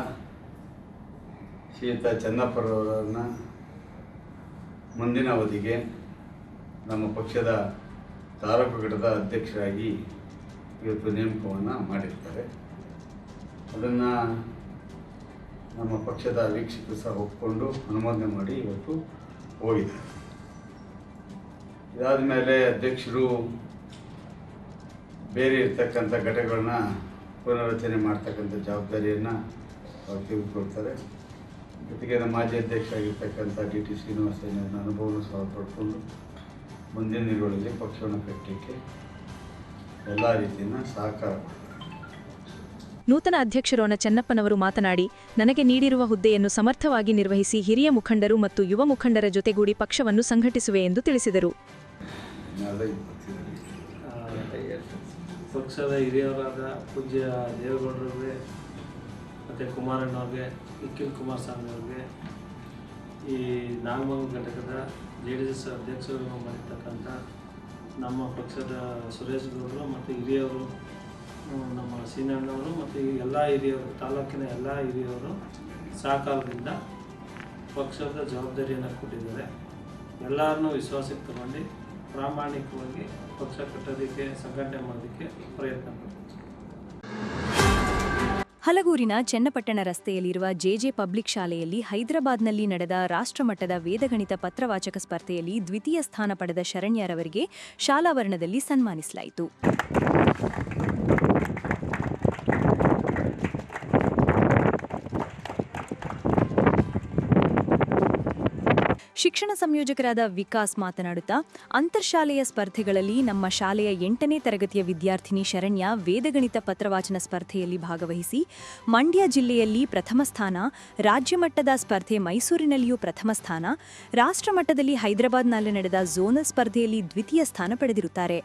ಶ್ರೀಯುತ ಚನ್ನಪ್ಪರವರನ್ನು ಮುಂದಿನ ಅವಧಿಗೆ ನಮ್ಮ ಪಕ್ಷದ ತಾಲೂಕು ಘಟದ ಅಧ್ಯಕ್ಷರಾಗಿ ಇವತ್ತು ನೇಮಕವನ್ನು ಮಾಡಿರ್ತಾರೆ. ಅದನ್ನು ನಮ್ಮ ಪಕ್ಷದ ವೀಕ್ಷಕರು ಸಹ ಒಪ್ಪಿಕೊಂಡು ಅನುಮೋದನೆ ಮಾಡಿ ಇವತ್ತು ಹೋಗಿದ್ದಾರೆ. ಇದಾದ ಮೇಲೆ ಅಧ್ಯಕ್ಷರು ಬೇರೆ ಇರ್ತಕ್ಕಂಥ ಘಟಕಗಳನ್ನ ಪುನರ್ರಚನೆ ಮಾಡ್ತಕ್ಕಂಥ ಜವಾಬ್ದಾರಿಯನ್ನು ಅವ್ರು ತೆಗೆದುಕೊಳ್ತಾರೆ ಜೊತೆಗೆ ನಮ್ಮ ಮಾಜಿ ಅಧ್ಯಕ್ಷ ಆಗಿರ್ತಕ್ಕಂಥ ಡಿ ಟಿ ಶ್ರೀನಿವಾಸಯ್ಯನ ಅನುಭವವನ್ನು ಸಹ ಪಡ್ಕೊಂಡು ಮುಂದಿನ ದಿನಗಳಲ್ಲಿ ಪಕ್ಷವನ್ನು ಕಟ್ಟಲಿಕ್ಕೆ ಎಲ್ಲ ರೀತಿಯನ್ನ ಸಹಕಾರ ನೂತನ ಅಧ್ಯಕ್ಷರೋನ ಚೆನ್ನಪ್ಪನವರು ಮಾತನಾಡಿ ನನಗೆ ನೀಡಿರುವ ಹುದ್ದೆಯನ್ನು ಸಮರ್ಥವಾಗಿ ನಿರ್ವಹಿಸಿ ಹಿರಿಯ ಮುಖಂಡರು ಮತ್ತು ಯುವ ಮುಖಂಡರ ಜೊತೆಗೂಡಿ ಪಕ್ಷವನ್ನು ಸಂಘಟಿಸುವೆ ಎಂದು ತಿಳಿಸಿದರು. ಪಕ್ಷದ ಹಿರಿಯರಾದ ಪೂಜ್ಯ ದೇವೇಗೌಡರಿಗೆ ಮತ್ತು ಕುಮಾರಣ್ಣವ್ರಿಗೆ ನಿಖಿಲ್ ಕುಮಾರಸ್ವಾಮಿ ಅವ್ರಿಗೆ, ಈ ನಾಗಮಂಗಲ ಘಟಕದ ಜೆ ಡಿ ಎಸ್ ಅಧ್ಯಕ್ಷರು ಮಾಡಿರ್ತಕ್ಕಂಥ ನಮ್ಮ ಪಕ್ಷದ ಸುರೇಶ್ ಗೌಡರು ಮತ್ತು ಹಿರಿಯವರು ನಮ್ಮ ಸೀನಣ್ಣವರು ಮತ್ತು ಎಲ್ಲ ಹಿರಿಯರು, ತಾಲೂಕಿನ ಎಲ್ಲ ಹಿರಿಯವರು ಸಹಕಾರದಿಂದ ಪಕ್ಷದ ಜವಾಬ್ದಾರಿಯನ್ನು ಕೊಟ್ಟಿದ್ದಾರೆ. ಎಲ್ಲರನ್ನೂ ವಿಶ್ವಾಸಕ್ಕೆ ತಗೊಂಡು ಪ್ರಾಮಾಣಿಕವಾಗಿ ಪಕ್ಷ ಕಟ್ಟೋದಕ್ಕೆ ಸಂಘಟನೆ ಮಾಡೋದಕ್ಕೆ ಪ್ರಯತ್ನ ಹಲಗೂರಿನ ಚನ್ನಪಟ್ಟಣ ರಸ್ತೆಯಲ್ಲಿರುವ ಜೆಜೆ ಪಬ್ಲಿಕ್ ಶಾಲೆಯಲ್ಲಿ ಹೈದರಾಬಾದ್ನಲ್ಲಿ ನಡೆದ ರಾಷ್ಟ್ರಮಟ್ಟದ ವೇದಗಣಿತ ಪತ್ರವಾಚಕ ಸ್ಪರ್ಧೆಯಲ್ಲಿ ದ್ವಿತೀಯ ಸ್ಥಾನ ಪಡೆದ ಶರಣ್ಯರವರಿಗೆ ಶಾಲಾವರಣದಲ್ಲಿ ಸನ್ಮಾನಿಸಲಾಯಿತು. ಶಿಕ್ಷಣ ಸಂಯೋಜಕರಾದ ವಿಕಾಸ್ ಮಾತನಾಡುತ್ತಾ, ಅಂತರ್ಶಾಲೆಯ ಸ್ಪರ್ಧೆಗಳಲ್ಲಿ ನಮ್ಮ ಶಾಲೆಯ ಎಂಟನೇ ತರಗತಿಯ ವಿದ್ಯಾರ್ಥಿನಿ ಶರಣ್ಯ ವೇದಗಣಿತ ಪತ್ರವಾಚನ ಸ್ಪರ್ಧೆಯಲ್ಲಿ ಭಾಗವಹಿಸಿ, ಮಂಡ್ಯ ಜಿಲ್ಲೆಯಲ್ಲಿ ಪ್ರಥಮ ಸ್ಥಾನ ರಾಜ್ಯಮಟ್ಟದ ಸ್ಪರ್ಧೆ ಮೈಸೂರಿನಲ್ಲಿಯೂ ಪ್ರಥಮ ಸ್ಥಾನ ರಾಷ್ಟ್ರಮಟ್ಟದಲ್ಲಿ ಹೈದರಾಬಾದ್ನಲ್ಲಿ ನಡೆದ ಝೋನಲ್ ಸ್ಪರ್ಧೆಯಲ್ಲಿ ದ್ವಿತೀಯ ಸ್ಥಾನ ಪಡೆದಿರುತ್ತಾರೆ.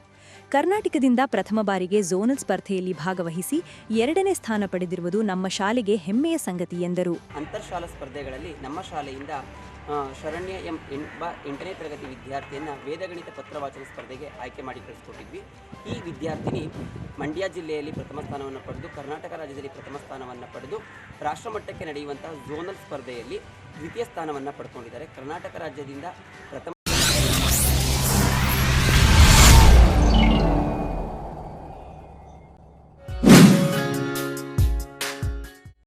ಕರ್ನಾಟಕದಿಂದ ಪ್ರಥಮ ಬಾರಿಗೆ ಝೋನಲ್ ಸ್ಪರ್ಧೆಯಲ್ಲಿ ಭಾಗವಹಿಸಿ ಎರಡನೇ ಸ್ಥಾನ ಪಡೆದಿರುವುದು ನಮ್ಮ ಶಾಲೆಗೆ ಹೆಮ್ಮೆಯ ಸಂಗತಿ ಎಂದರು. ಅಂತರ್ಶಾಲಾ ಸ್ಪರ್ಧೆಗಳಲ್ಲಿ ನಮ್ಮ ಶಾಲೆಯಿಂದ ಶರಣ್ಯ ಎಂ ಎಂಬ ಎಂಟನೇ ತರಗತಿ ವಿದ್ಯಾರ್ಥಿಯನ್ನು ವೇದಗಣಿತ ಪತ್ರವಾಚನ ಸ್ಪರ್ಧೆಗೆ ಆಯ್ಕೆ ಮಾಡಿ ಕಳಿಸ್ಕೊಟ್ಟಿದ್ವಿ. ಈ ವಿದ್ಯಾರ್ಥಿನಿ ಮಂಡ್ಯ ಜಿಲ್ಲೆಯಲ್ಲಿ ಪ್ರಥಮ ಸ್ಥಾನವನ್ನು ಪಡೆದು, ಕರ್ನಾಟಕ ರಾಜ್ಯದಲ್ಲಿ ಪ್ರಥಮ ಸ್ಥಾನವನ್ನು ಪಡೆದು ರಾಷ್ಟ್ರಮಟ್ಟಕ್ಕೆ ನಡೆಯುವಂತಹ ಝೋನಲ್ ಸ್ಪರ್ಧೆಯಲ್ಲಿ ದ್ವಿತೀಯ ಸ್ಥಾನವನ್ನು ಪಡ್ಕೊಂಡಿದ್ದಾರೆ. ಕರ್ನಾಟಕ ರಾಜ್ಯದಿಂದ ಪ್ರಥಮ